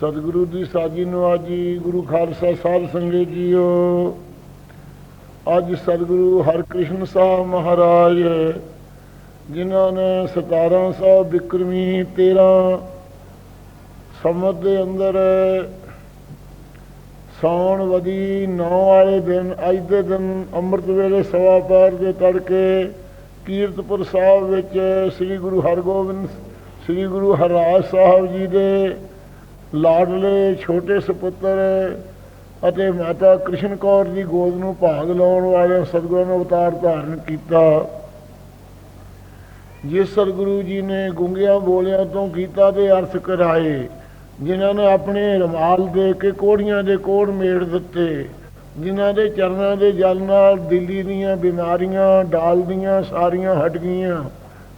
ਸਤਿਗੁਰੂ ਦੀ ਸਾਜੀ ਨਵਾਜੀ ਗੁਰੂ ਖਾਲਸਾ ਸਾਧ ਸੰਗਤ ਜੀਓ। ਅੱਜ ਸਤਿਗੁਰੂ ਹਰਕ੍ਰਿਸ਼ਨ ਸਾਹਿਬ ਮਹਾਰਾਜ, ਜਿਨ੍ਹਾਂ ਨੇ 1700 ਬਿਕਰਮੀ 13 ਸਮਤ ਦੇ ਅੰਦਰ ਸੌਣ ਵਦੀ 9 ਵਾਲੇ ਦਿਨ, ਅੱਜ ਦੇ ਦਿਨ ਅੰਮ੍ਰਿਤ ਵੇਲੇ ਸਵਾ ਪੈਰ ਦੇ ਤੜਕੇ ਕੀਰਤਪੁਰ ਸਾਹਿਬ ਵਿੱਚ ਸ੍ਰੀ ਗੁਰੂ ਹਰਗੋਬਿੰਦ, ਸ੍ਰੀ ਗੁਰੂ ਹਰਰਾਜ ਸਾਹਿਬ ਜੀ ਦੇ ਲਾਡਲੇ ਛੋਟੇ ਸੁਪੁੱਤਰ ਅਤੇ ਮਾਤਾ ਕ੍ਰਿਸ਼ਨ ਕੌਰ ਦੀ ਗੋਦ ਨੂੰ ਭਾਗ ਲਾਉਣ ਵਾਲੇ ਸਤਿਗੁਰਾਂ ਨੇ ਅਵਤਾਰ ਧਾਰਨ ਕੀਤਾ। ਜਿਸ ਸਤਿਗੁਰੂ ਜੀ ਨੇ ਗੁੰਗਿਆਂ ਬੋਲਿਆਂ ਤੋਂ ਕੀਤਾ ਦੇ ਅਰਥ ਕਰਾਏ, ਜਿਨ੍ਹਾਂ ਨੇ ਆਪਣੇ ਰਮਾਲ ਦੇ ਕੇ ਕੋੜੀਆਂ ਦੇ ਕੋੜ ਮੇੜ ਦਿੱਤੇ, ਜਿਨ੍ਹਾਂ ਦੇ ਚਰਨਾਂ ਦੇ ਜਲ ਨਾਲ ਦਿੱਲੀ ਦੀਆਂ ਬਿਮਾਰੀਆਂ, ਡਾਲ ਦੀਆਂ ਸਾਰੀਆਂ ਹਟ ਗਈਆਂ,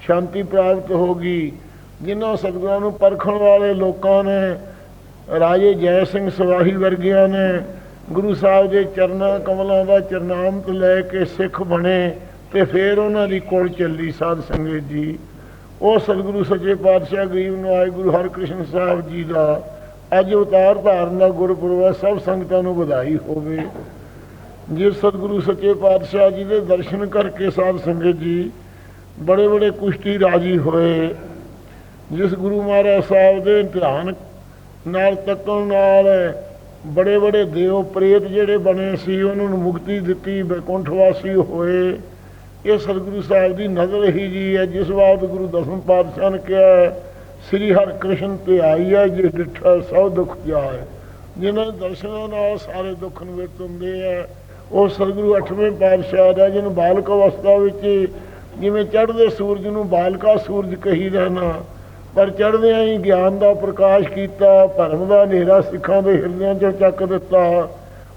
ਸ਼ਾਂਤੀ ਪ੍ਰਾਪਤ ਹੋ ਗਈ, ਜਿਨ੍ਹਾਂ ਸਤਿਗੁਰਾਂ ਨੂੰ ਪਰਖਣ ਵਾਲੇ ਲੋਕਾਂ ਨੇ ਰਾਜੇ ਜੈ ਸਿੰਘ ਸਵਾਹੀ ਵਰਗਿਆਂ ਨੇ ਗੁਰੂ ਸਾਹਿਬ ਦੇ ਚਰਨਾਂ ਕਮਲਾਂ ਦਾ ਚਰਨਾਮਤ ਲੈ ਕੇ ਸਿੱਖ ਬਣੇ ਤੇ ਫਿਰ ਉਹਨਾਂ ਦੀ ਕੋਲ ਚੱਲੀ ਸਾਧ ਸੰਗਤ ਜੀ। ਉਹ ਸਤਿਗੁਰੂ ਸੱਚੇ ਪਾਤਸ਼ਾਹ ਗਰੀਬ ਨਿਵਾਜ ਗੁਰੂ ਹਰਕ੍ਰਿਸ਼ਨ ਸਾਹਿਬ ਜੀ ਦਾ ਅੱਜ ਅਵਤਾਰ ਧਾਰਨ ਦਾ ਗੁਰਪੁਰਬ ਹੈ, ਸਭ ਸੰਗਤਾਂ ਨੂੰ ਵਧਾਈ ਹੋਵੇ। ਜਿਸ ਸਤਿਗੁਰੂ ਸੱਚੇ ਪਾਤਸ਼ਾਹ ਜੀ ਦੇ ਦਰਸ਼ਨ ਕਰਕੇ ਸਾਧ ਸੰਗਤ ਜੀ ਬੜੇ ਬੜੇ ਕੁਸ਼ਤੀ ਰਾਜੀ ਹੋਏ। ਜਿਸ ਗੁਰੂ ਮਹਾਰਾਜ ਸਾਹਿਬ ਦੇ ਧਿਆਨ ਨਾਲ ਤੱਕਣ ਨਾਲ ਬੜੇ ਬੜੇ ਦੇਵ ਪ੍ਰੇਤ ਜਿਹੜੇ ਬਣੇ ਸੀ ਉਹਨਾਂ ਨੂੰ ਮੁਕਤੀ ਦਿੱਤੀ ਬੈਕੁੰਠ ਵਾਸੀ ਹੋਏ। ਇਹ ਸਤਿਗੁਰੂ ਸਾਹਿਬ ਦੀ ਨਜ਼ਰ ਹੀ ਜੀ ਹੈ ਜਿਸ ਬਾਤ ਗੁਰੂ ਦਸਮ ਪਾਤਸ਼ਾਹ ਨੇ ਕਿਹਾ ਹੈ, ਸ੍ਰੀ ਹਰਿਕ੍ਰਿਸ਼ਨ ਤੇ ਆਈ ਹੈ ਜੇ ਡਿਠਾ ਸਭ ਦੁੱਖ ਜਾਏ। ਜਿਨ੍ਹਾਂ ਦੇ ਦਰਸ਼ਨਾਂ ਨਾਲ ਸਾਰੇ ਦੁੱਖ ਨੂੰ ਨਿਵਰਤ ਹੁੰਦੇ ਆ ਉਹ ਸਤਿਗੁਰੂ ਅੱਠਵੇਂ ਪਾਤਸ਼ਾਹ ਦਾ ਜਿਹਨੂੰ ਬਾਲਕ ਅਵਸਥਾ ਵਿੱਚ ਜਿਵੇਂ ਚੜ੍ਹਦੇ ਸੂਰਜ ਨੂੰ ਬਾਲਕਾ ਸੂਰਜ ਕਹੀ ਰਹਿਣਾ ਪਰ ਚੜ੍ਹਦਿਆਂ ਹੀ ਗਿਆਨ ਦਾ ਪ੍ਰਕਾਸ਼ ਕੀਤਾ ਭਰਮ ਦਾ ਹਨੇਰਾ ਸਿੱਖਾਂ ਦੇ ਹਿਰਦਿਆਂ 'ਚੋਂ ਚੱਕ ਦਿੱਤਾ।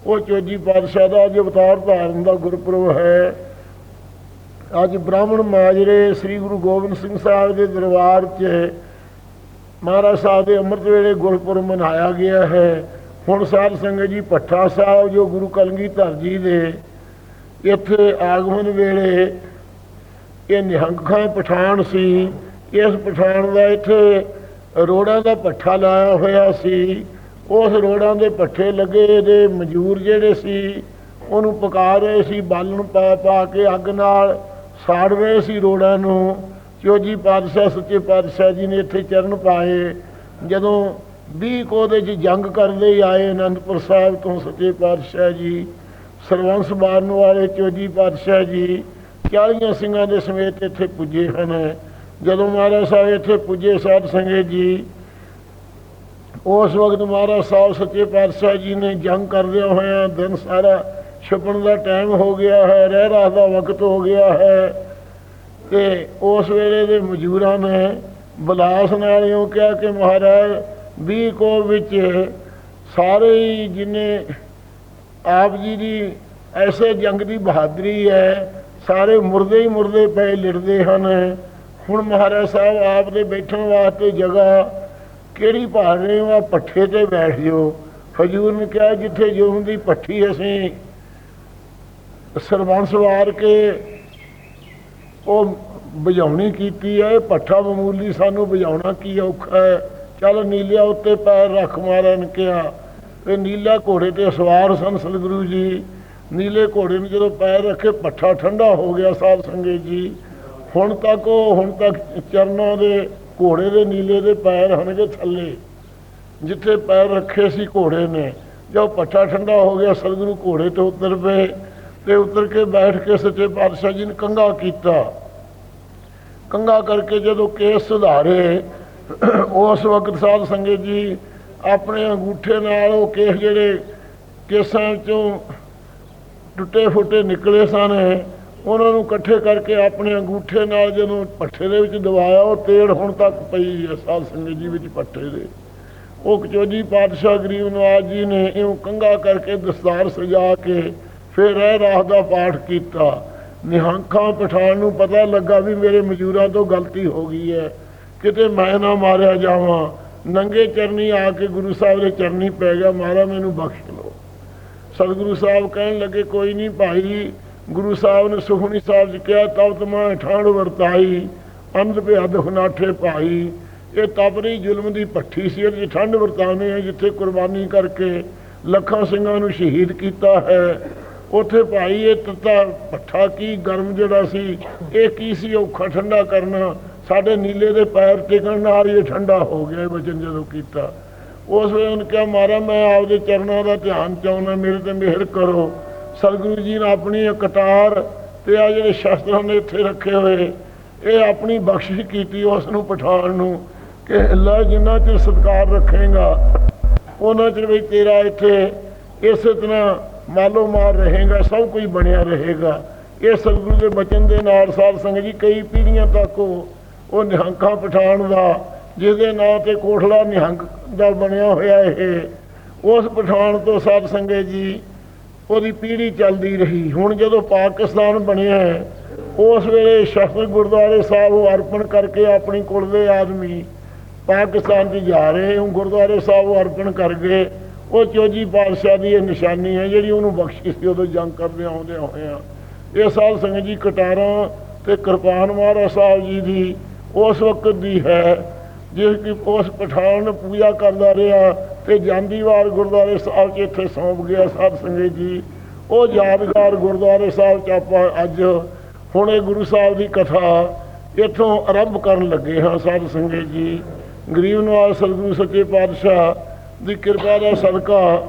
ਉਹ ਚੋਜੀ ਪਾਤਸ਼ਾਹ ਦਾ ਅੱਜ ਅਵਤਾਰ ਧਾਰਨ ਦਾ ਗੁਰਪੁਰਬ ਹੈ। ਅੱਜ ਬ੍ਰਾਹਮਣ ਮਾਜਰੇ ਸ੍ਰੀ ਗੁਰੂ ਗੋਬਿੰਦ ਸਿੰਘ ਸਾਹਿਬ ਦੇ ਦਰਬਾਰ 'ਚ ਮਹਾਰਾਜ ਸਾਹਿਬ ਦੇ ਅੰਮ੍ਰਿਤ ਵੇਲੇ ਗੁਰਪੁਰਬ ਮਨਾਇਆ ਗਿਆ ਹੈ। ਹੁਣ ਸਾਧ ਸੰਗਤ ਜੀ ਭੱਠਾ ਸਾਹਿਬ, ਜੋ ਗੁਰੂ ਕਲਗੀਧਰ ਜੀ ਦੇ ਇੱਥੇ ਆਗਮਨ ਵੇਲੇ ਇਹ ਨਿਹੰਗ ਖਾਂ ਪਠਾਨ ਸੀ। ਇਸ ਪਠਾਨ ਦਾ ਇੱਥੇ ਰੋੜਾਂ ਦਾ ਪੱਠਾ ਲਾਇਆ ਹੋਇਆ ਸੀ। ਉਸ ਰੋੜਾਂ ਦੇ ਪੱਠੇ ਲੱਗੇ, ਇਹਦੇ ਮਜ਼ਦੂਰ ਜਿਹੜੇ ਸੀ, ਉਹਨੂੰ ਪਕਾ ਰਹੇ ਸੀ ਬਾਲਣ ਪਾ ਪਾ ਕੇ ਅੱਗ ਨਾਲ ਸਾੜ ਰਹੇ ਸੀ ਰੋੜਾਂ ਨੂੰ। ਚੋਜੀ ਪਾਤਸ਼ਾਹ, ਸੱਚੇ ਪਾਤਸ਼ਾਹ ਜੀ ਨੇ ਇੱਥੇ ਚਰਨ ਪਾਏ। ਜਦੋਂ 20 ਕੋਦੇ 'ਚ ਜੰਗ ਕਰਦੇ ਆਏ ਅਨੰਦਪੁਰ ਸਾਹਿਬ ਤੋਂ ਸੱਚੇ ਪਾਤਸ਼ਾਹ ਜੀ, ਸਰਵੰਸ ਮਾਰਨ ਵਾਲੇ ਚੋਜੀ ਪਾਤਸ਼ਾਹ ਜੀ 40 ਸਿੰਘਾਂ ਦੇ ਸਮੇਤ ਇੱਥੇ ਪੁੱਜੇ ਹਨ। ਜਦੋਂ ਮਹਾਰਾਜ ਸਾਹਿਬ ਇੱਥੇ ਪੁੱਜੇ ਸਾਧ ਸੰਗਤ ਜੀ, ਉਸ ਵਕਤ ਮਹਾਰਾਜ ਸਾਹਿਬ ਸੱਚੇ ਪਾਤਸ਼ਾਹ ਜੀ ਨੇ ਜੰਗ ਕਰਦਿਆਂ ਹੋਇਆ ਦਿਨ ਸਾਰਾ ਛੁਪਣ ਦਾ ਟਾਈਮ ਹੋ ਗਿਆ ਹੈ, ਰਹਿ ਰਾਤ ਦਾ ਵਕਤ ਹੋ ਗਿਆ ਹੈ ਤੇ ਉਸ ਵੇਲੇ ਦੇ ਮਜ਼ਦੂਰਾਂ ਨੇ ਬਲਾਸ ਨਾਲ ਇਉਂ ਕਿਹਾ ਕਿ ਮਹਾਰਾਜ ਵੀ ਕੋ ਵਿੱਚ ਸਾਰੇ ਹੀ ਜਿਨੇ ਆਪ ਜੀ ਦੀ ਐਸੇ ਜੰਗ ਦੀ ਬਹਾਦਰੀ ਹੈ, ਸਾਰੇ ਮੁਰਦੇ ਹੀ ਮੁਰਦੇ ਪਏ, ਲਿੜਦੇ ਹਨ। ਹੁਣ ਮਹਾਰਾਜ ਸਾਹਿਬ ਆਪ ਦੇ ਬੈਠਣ ਵਾਸਤੇ ਜਗ੍ਹਾ ਕਿਹੜੀ ਭਾਲ ਰਹੇ ਹੋ ਆ ਪੱਠੇ ਤੇ ਬੈਠ ਜਾਓ। ਹਜੂਰ ਨੇ ਕਿਹਾ ਜਿੱਥੇ ਜੋ ਹੁੰਦੀ ਪੱਠੀ ਅਸੀਂ ਸਰਬੰਸ ਵਾਰ ਕੇ ਉਹ ਬੁਝਾਉਣੀ ਕੀਤੀ ਹੈ। ਇਹ ਪੱਠਾ ਮਾਮੂਲੀ ਸਾਨੂੰ ਬੁਝਾਉਣਾ ਕੀ ਔਖਾ ਹੈ। ਚੱਲ ਨੀਲਿਆ ਉੱਤੇ ਪੈਰ ਰੱਖ ਮਾਰਨ ਕਿਹਾ। ਤੇ ਨੀਲਾ ਘੋੜੇ ਤੇ ਸਵਾਰ ਸਨ ਸਤਿਗੁਰੂ ਜੀ। ਨੀਲੇ ਘੋੜੇ ਨੂੰ ਜਦੋਂ ਪੈਰ ਰੱਖੇ, ਪੱਠਾ ਠੰਡਾ ਹੋ ਗਿਆ ਸਾਧ ਸੰਗਤ ਜੀ। ਹੁਣ ਤੱਕ ਉਹ, ਹੁਣ ਤੱਕ ਚਰਨਾਂ ਦੇ, ਘੋੜੇ ਦੇ ਨੀਲੇ ਦੇ ਪੈਰ ਹਨਗੇ ਥੱਲੇ। ਜਿੱਥੇ ਪੈਰ ਰੱਖੇ ਸੀ ਘੋੜੇ ਨੇ। ਜਦ ਪੱਠਾ ਠੰਡਾ ਹੋ ਗਿਆ ਸਤਿਗੁਰੂ ਘੋੜੇ ਤੋਂ ਉਤਰ ਪਏ ਤੇ ਉਤਰ ਕੇ ਬੈਠ ਕੇ ਸੱਚੇ ਪਾਤਸ਼ਾਹ ਜੀ ਨੇ ਕੰਗਾ ਕੀਤਾ। ਕੰਗਾ ਕਰਕੇ ਜਦੋਂ ਕੇਸ ਸੁਧਾਰੇ ਉਸ ਵਕਤ ਸਾਧ ਸੰਗਤ ਜੀ ਆਪਣੇ ਅੰਗੂਠੇ ਨਾਲ ਉਹ ਕੇਸ ਜਿਹੜੇ ਕੇਸਾਂ ਚੋਂ ਟੁੱਟੇ ਫੁੱਟੇ ਨਿਕਲੇ ਸਨ ਉਹਨਾਂ ਨੂੰ ਇਕੱਠੇ ਕਰਕੇ ਆਪਣੇ ਅੰਗੂਠੇ ਨਾਲ ਜਦੋਂ ਪੱਠੇ ਦੇ ਵਿੱਚ ਦਵਾਇਆ, ਉਹ ਤੇੜ ਹੁਣ ਤੱਕ ਪਈ ਹੈ, ਸਾਧ ਸੰਗਤ ਜੀ ਵਿੱਚ ਪੱਠੇ ਦੇ। ਉਹ ਕਚੋਜੀ ਪਾਤਸ਼ਾਹ ਗਰੀਬ ਨਵਾਜ ਜੀ ਨੇ ਇਉਂ ਕੰਗਾ ਕਰਕੇ ਦਸਤਾਰ ਸਜਾ ਕੇ ਫਿਰ ਇਹ ਰਾਹ ਦਾ ਪਾਠ ਕੀਤਾ। ਨਿਹੰਖਾਂ ਪਠਾਨ ਨੂੰ ਪਤਾ ਲੱਗਾ ਵੀ ਮੇਰੇ ਮਜ਼ਦੂਰਾਂ ਤੋਂ ਗਲਤੀ ਹੋ ਗਈ ਹੈ। ਕਿਤੇ ਮੈਂ ਨਾ ਮਾਰਿਆ ਜਾਵਾਂ, ਨੰਗੇ ਚਰਨੀ ਆ ਕੇ ਗੁਰੂ ਸਾਹਿਬ ਦੇ ਚਰਨੀ ਪੈ ਗਿਆ ਮਾਰਾ ਮੈਨੂੰ ਬਖਸ਼ ਲਓ ਸਤਿਗੁਰੂ ਸਾਹਿਬ ਕਹਿਣ ਲੱਗੇ, ਕੋਈ ਨਹੀਂ ਭਾਈ ਗੁਰੂ ਸਾਹਿਬ ਨੇ ਸੁਖਣੀ ਸਾਹਿਬ ਜੀ ਕਿਹਾ ਤਬ ਤਮਾ ਠਾਣ ਵਰਤਾਈ, ਅੰਧ ਬਿਆਦ ਹੁਨਾਠੇ ਭਾਈ। ਇਹ ਤਪਰੀ ਜ਼ੁਲਮ ਦੀ ਭੱਠੀ ਸੀ, ਇਹਦੇ ਠੰਡ ਵਰਤਾਉਣੀ ਹੈ ਜਿੱਥੇ ਕੁਰਬਾਨੀ ਕਰਕੇ ਲੱਖਾਂ ਸਿੰਘਾਂ ਨੂੰ ਸ਼ਹੀਦ ਕੀਤਾ ਹੈ। ਉੱਥੇ ਭਾਈ, ਇਹ ਤਤਾ ਭੱਠਾ ਕੀ, ਗਰਮ ਜਿਹੜਾ ਸੀ, ਇਹ ਕੀ ਸੀ, ਔਖਾ ਠੰਡਾ ਕਰਨਾ, ਸਾਡੇ ਨੀਲੇ ਦੇ ਪੈਰ ਟਿਕਣ ਨਾਲ ਹੀ ਇਹ ਠੰਡਾ ਹੋ ਗਿਆ ਇਹ ਵਚਨ ਜਦੋਂ ਕੀਤਾ। ਉਸ ਵੇਲੇ ਉਹਨੇ ਕਿਹਾ ਮਾਰਾ ਮੈਂ ਆਪਦੇ ਚਰਨਾਂ ਦਾ ਧਿਆਨ ਚਾਹੁੰਦਾ, ਮੇਰੇ ਤੇ ਮਿਹਰ ਕਰੋ। ਸਤਿਗੁਰੂ ਜੀ ਨੇ ਆਪਣੀ ਇਹ ਕਟਾਰ ਤੇ ਆ ਜਿਹੜੇ ਸ਼ਸਤਰਾਂ ਨੇ ਇੱਥੇ ਰੱਖੇ ਹੋਏ, ਇਹ ਆਪਣੀ ਬਖਸ਼ਿਸ਼ ਕੀਤੀ ਉਸ ਨੂੰ ਪਠਾਨ ਨੂੰ ਕਿ ਅੱਲਾ ਜਿੰਨਾ ਚਿਰ ਸਤਿਕਾਰ ਰੱਖੇਗਾ, ਉਹਨਾਂ ਚਿਰ ਵੀ ਤੇਰਾ ਇੱਥੇ ਇਸੇ ਤਰ੍ਹਾਂ ਮਾਲੋ ਮਾਰ ਰਹੇਗਾ, ਸਭ ਕੁਝ ਬਣਿਆ ਰਹੇਗਾ। ਇਹ ਸਤਿਗੁਰੂ ਦੇ ਬਚਨ ਦੇ ਨਾਲ ਸਾਧ ਸੰਗਤ ਜੀ, ਕਈ ਪੀੜ੍ਹੀਆਂ ਤੱਕ ਉਹ ਉਹ ਨਿਹੰਕਾਂ ਪਠਾਨ ਦਾ ਜਿਹਦੇ ਨਾਂ ਤੇ ਕੋਠਲਾ ਨਿਹੰਗ ਦਾ ਬਣਿਆ ਹੋਇਆ ਇਹ, ਉਸ ਪਠਾਨ ਤੋਂ ਸਾਧ ਸੰਗਤ ਜੀ ਉਹਦੀ ਪੀੜ੍ਹੀ ਚੱਲਦੀ ਰਹੀ। ਹੁਣ ਜਦੋਂ ਪਾਕਿਸਤਾਨ ਬਣਿਆ ਉਸ ਵੇਲੇ ਸ਼ਸਤਰ ਗੁਰਦੁਆਰੇ ਸਾਹਿਬ ਉਹ ਅਰਪਣ ਕਰਕੇ ਆਪਣੀ ਕੁਲ ਦੇ ਆਦਮੀ ਪਾਕਿਸਤਾਨ 'ਚ ਜਾ ਰਹੇ। ਉਹ ਗੁਰਦੁਆਰੇ ਸਾਹਿਬ ਉਹ ਅਰਪਣ ਕਰ ਗਏ। ਉਹ ਚੋਜੀ ਪਾਤਸ਼ਾਹ ਦੀ ਇਹ ਨਿਸ਼ਾਨੀ ਹੈ, ਜਿਹੜੀ ਉਹਨੂੰ ਬਖਸ਼ੀ ਸੀ, ਉਦੋਂ ਜੰਗ ਕਰਦੇ ਆਉਂਦੇ ਹੋਏ ਇਹ ਸਾਲ ਸੰਗਤ ਜੀ ਕਟਾਰਾਂ ਤੇ ਕਿਰਪਾਨ ਮਹਾਰਾਜ ਸਾਹਿਬ ਜੀ ਦੀ ਉਸ ਵਕਤ ਦੀ ਹੈ, ਜਿਸ ਕੀ ਉਸ ਪਠਾਨ ਪੂਜਾ ਕਰਦਾ ਰਿਹਾ। ਤੇ ਜਾਂਦੀ ਵਾਰ ਗੁਰਦੁਆਰੇ ਸਾਹਿਬ 'ਚ ਇੱਥੇ ਸੌਂਪ ਗਿਆ ਸਾਧ ਸੰਗਤ ਜੀ। ਉਹ ਯਾਦਗਾਰ ਗੁਰਦੁਆਰੇ ਸਾਹਿਬ 'ਚ ਆਪਾਂ ਅੱਜ ਹੁਣ ਇਹ ਗੁਰੂ ਸਾਹਿਬ ਦੀ ਕਥਾ ਇੱਥੋਂ ਆਰੰਭ ਕਰਨ ਲੱਗੇ ਹਾਂ ਸਾਧ ਸੰਗਤ ਜੀ। ਗਰੀਬ ਨਵਾਜ਼ ਸਤਿਗੁਰੂ ਸੱਚੇ ਪਾਤਸ਼ਾਹ ਦੀ ਕਿਰਪਾ ਦਾ ਸਦਕਾ।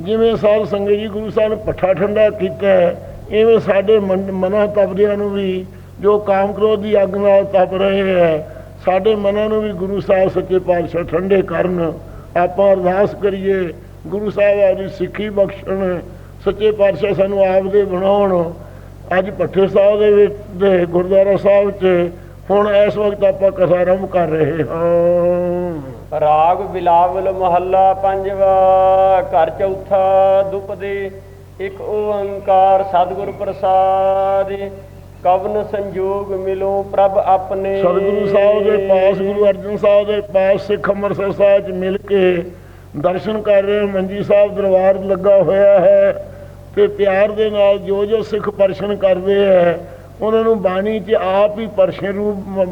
ਜਿਵੇਂ ਸਾਧ ਸੰਗਤ ਜੀ ਗੁਰੂ ਸਾਹਿਬ ਨੇ ਪੱਠਾ ਠੰਡਾ ਕੀਤਾ ਹੈ, ਇਵੇਂ ਸਾਡੇ ਮਨ- ਮਨਾਂ ਤਪਦਿਆਂ ਨੂੰ ਵੀ ਜੋ ਕਾਮ ਕ੍ਰੋਧ ਦੀ ਅੱਗ ਨਾਲ ਤਪ ਰਹੇ ਹੈ ਸਾਡੇ ਮਨਾਂ ਨੂੰ ਵੀ ਗੁਰੂ ਸਾਹਿਬ ਸੱਚੇ ਪਾਤਸ਼ਾਹ ਠੰਡੇ ਕਰਨ। ਆਪਾਂ ਅਰਦਾਸ ਕਰੀਏ, ਗੁਰੂ ਸਾਹਿਬ ਆਪਦੀ ਸਿੱਖੀ ਬਖਸ਼ਣ, ਸੱਚੇ ਪਾਤਸ਼ਾਹ ਸਾਨੂੰ ਆਪ ਦੇ ਬਣਾਉਣ। ਅੱਜ ਭੱਠੇ ਸਾਹਿਬ ਦੇ ਵਿੱਚ, ਦੇ ਗੁਰਦੁਆਰਾ ਸਾਹਿਬ 'ਚ, ਹੁਣ ਇਸ ਵਕਤ ਆਪਾਂ ਕਥਾ ਆਰੰਭ ਕਰ ਰਹੇ ਹਾਂ। ਰਾਗ ਬਿਲਾਵਲ ਮਹੱਲਾ ਪੰਜਵਾ, ਘਰ ਚੌਥਾ ਦੁਪਦੇ ਇੱਕ ਓੰਕਾਰ ਸਤਿਗੁਰ ਪ੍ਰਸਾਦ। ਕਵਨ ਸੰਜੋਗ ਮਿਲੋ ਪ੍ਰਭ ਆਪਣੇ। ਸਤਿਗੁਰੂ ਸਾਹਿਬ ਦੇ ਪਾਸ, ਗੁਰੂ ਅਰਜਨ ਸਾਹਿਬ ਦੇ ਪਾਸ, ਸਿੱਖ ਅੰਮ੍ਰਿਤਸਰ ਸਾਹਿਬ 'ਚ ਮਿਲ ਕੇ ਦਰਸ਼ਨ ਕਰ ਰਹੇ ਮੰਜੀ ਸਾਹਿਬ ਦਰਬਾਰ ਲੱਗਾ ਹੋਇਆ ਹੈ ਤੇ ਪਿਆਰ ਦੇ ਨਾਲ ਜੋ ਜੋ ਸਿੱਖ ਪਰਸ਼ਨ ਕਰਦੇ ਹੈ, ਉਹਨਾਂ ਨੂੰ ਬਾਣੀ 'ਚ ਆਪ ਹੀ ਪਰਸ਼ਨ ਰੂਪ ਤੁਕਾ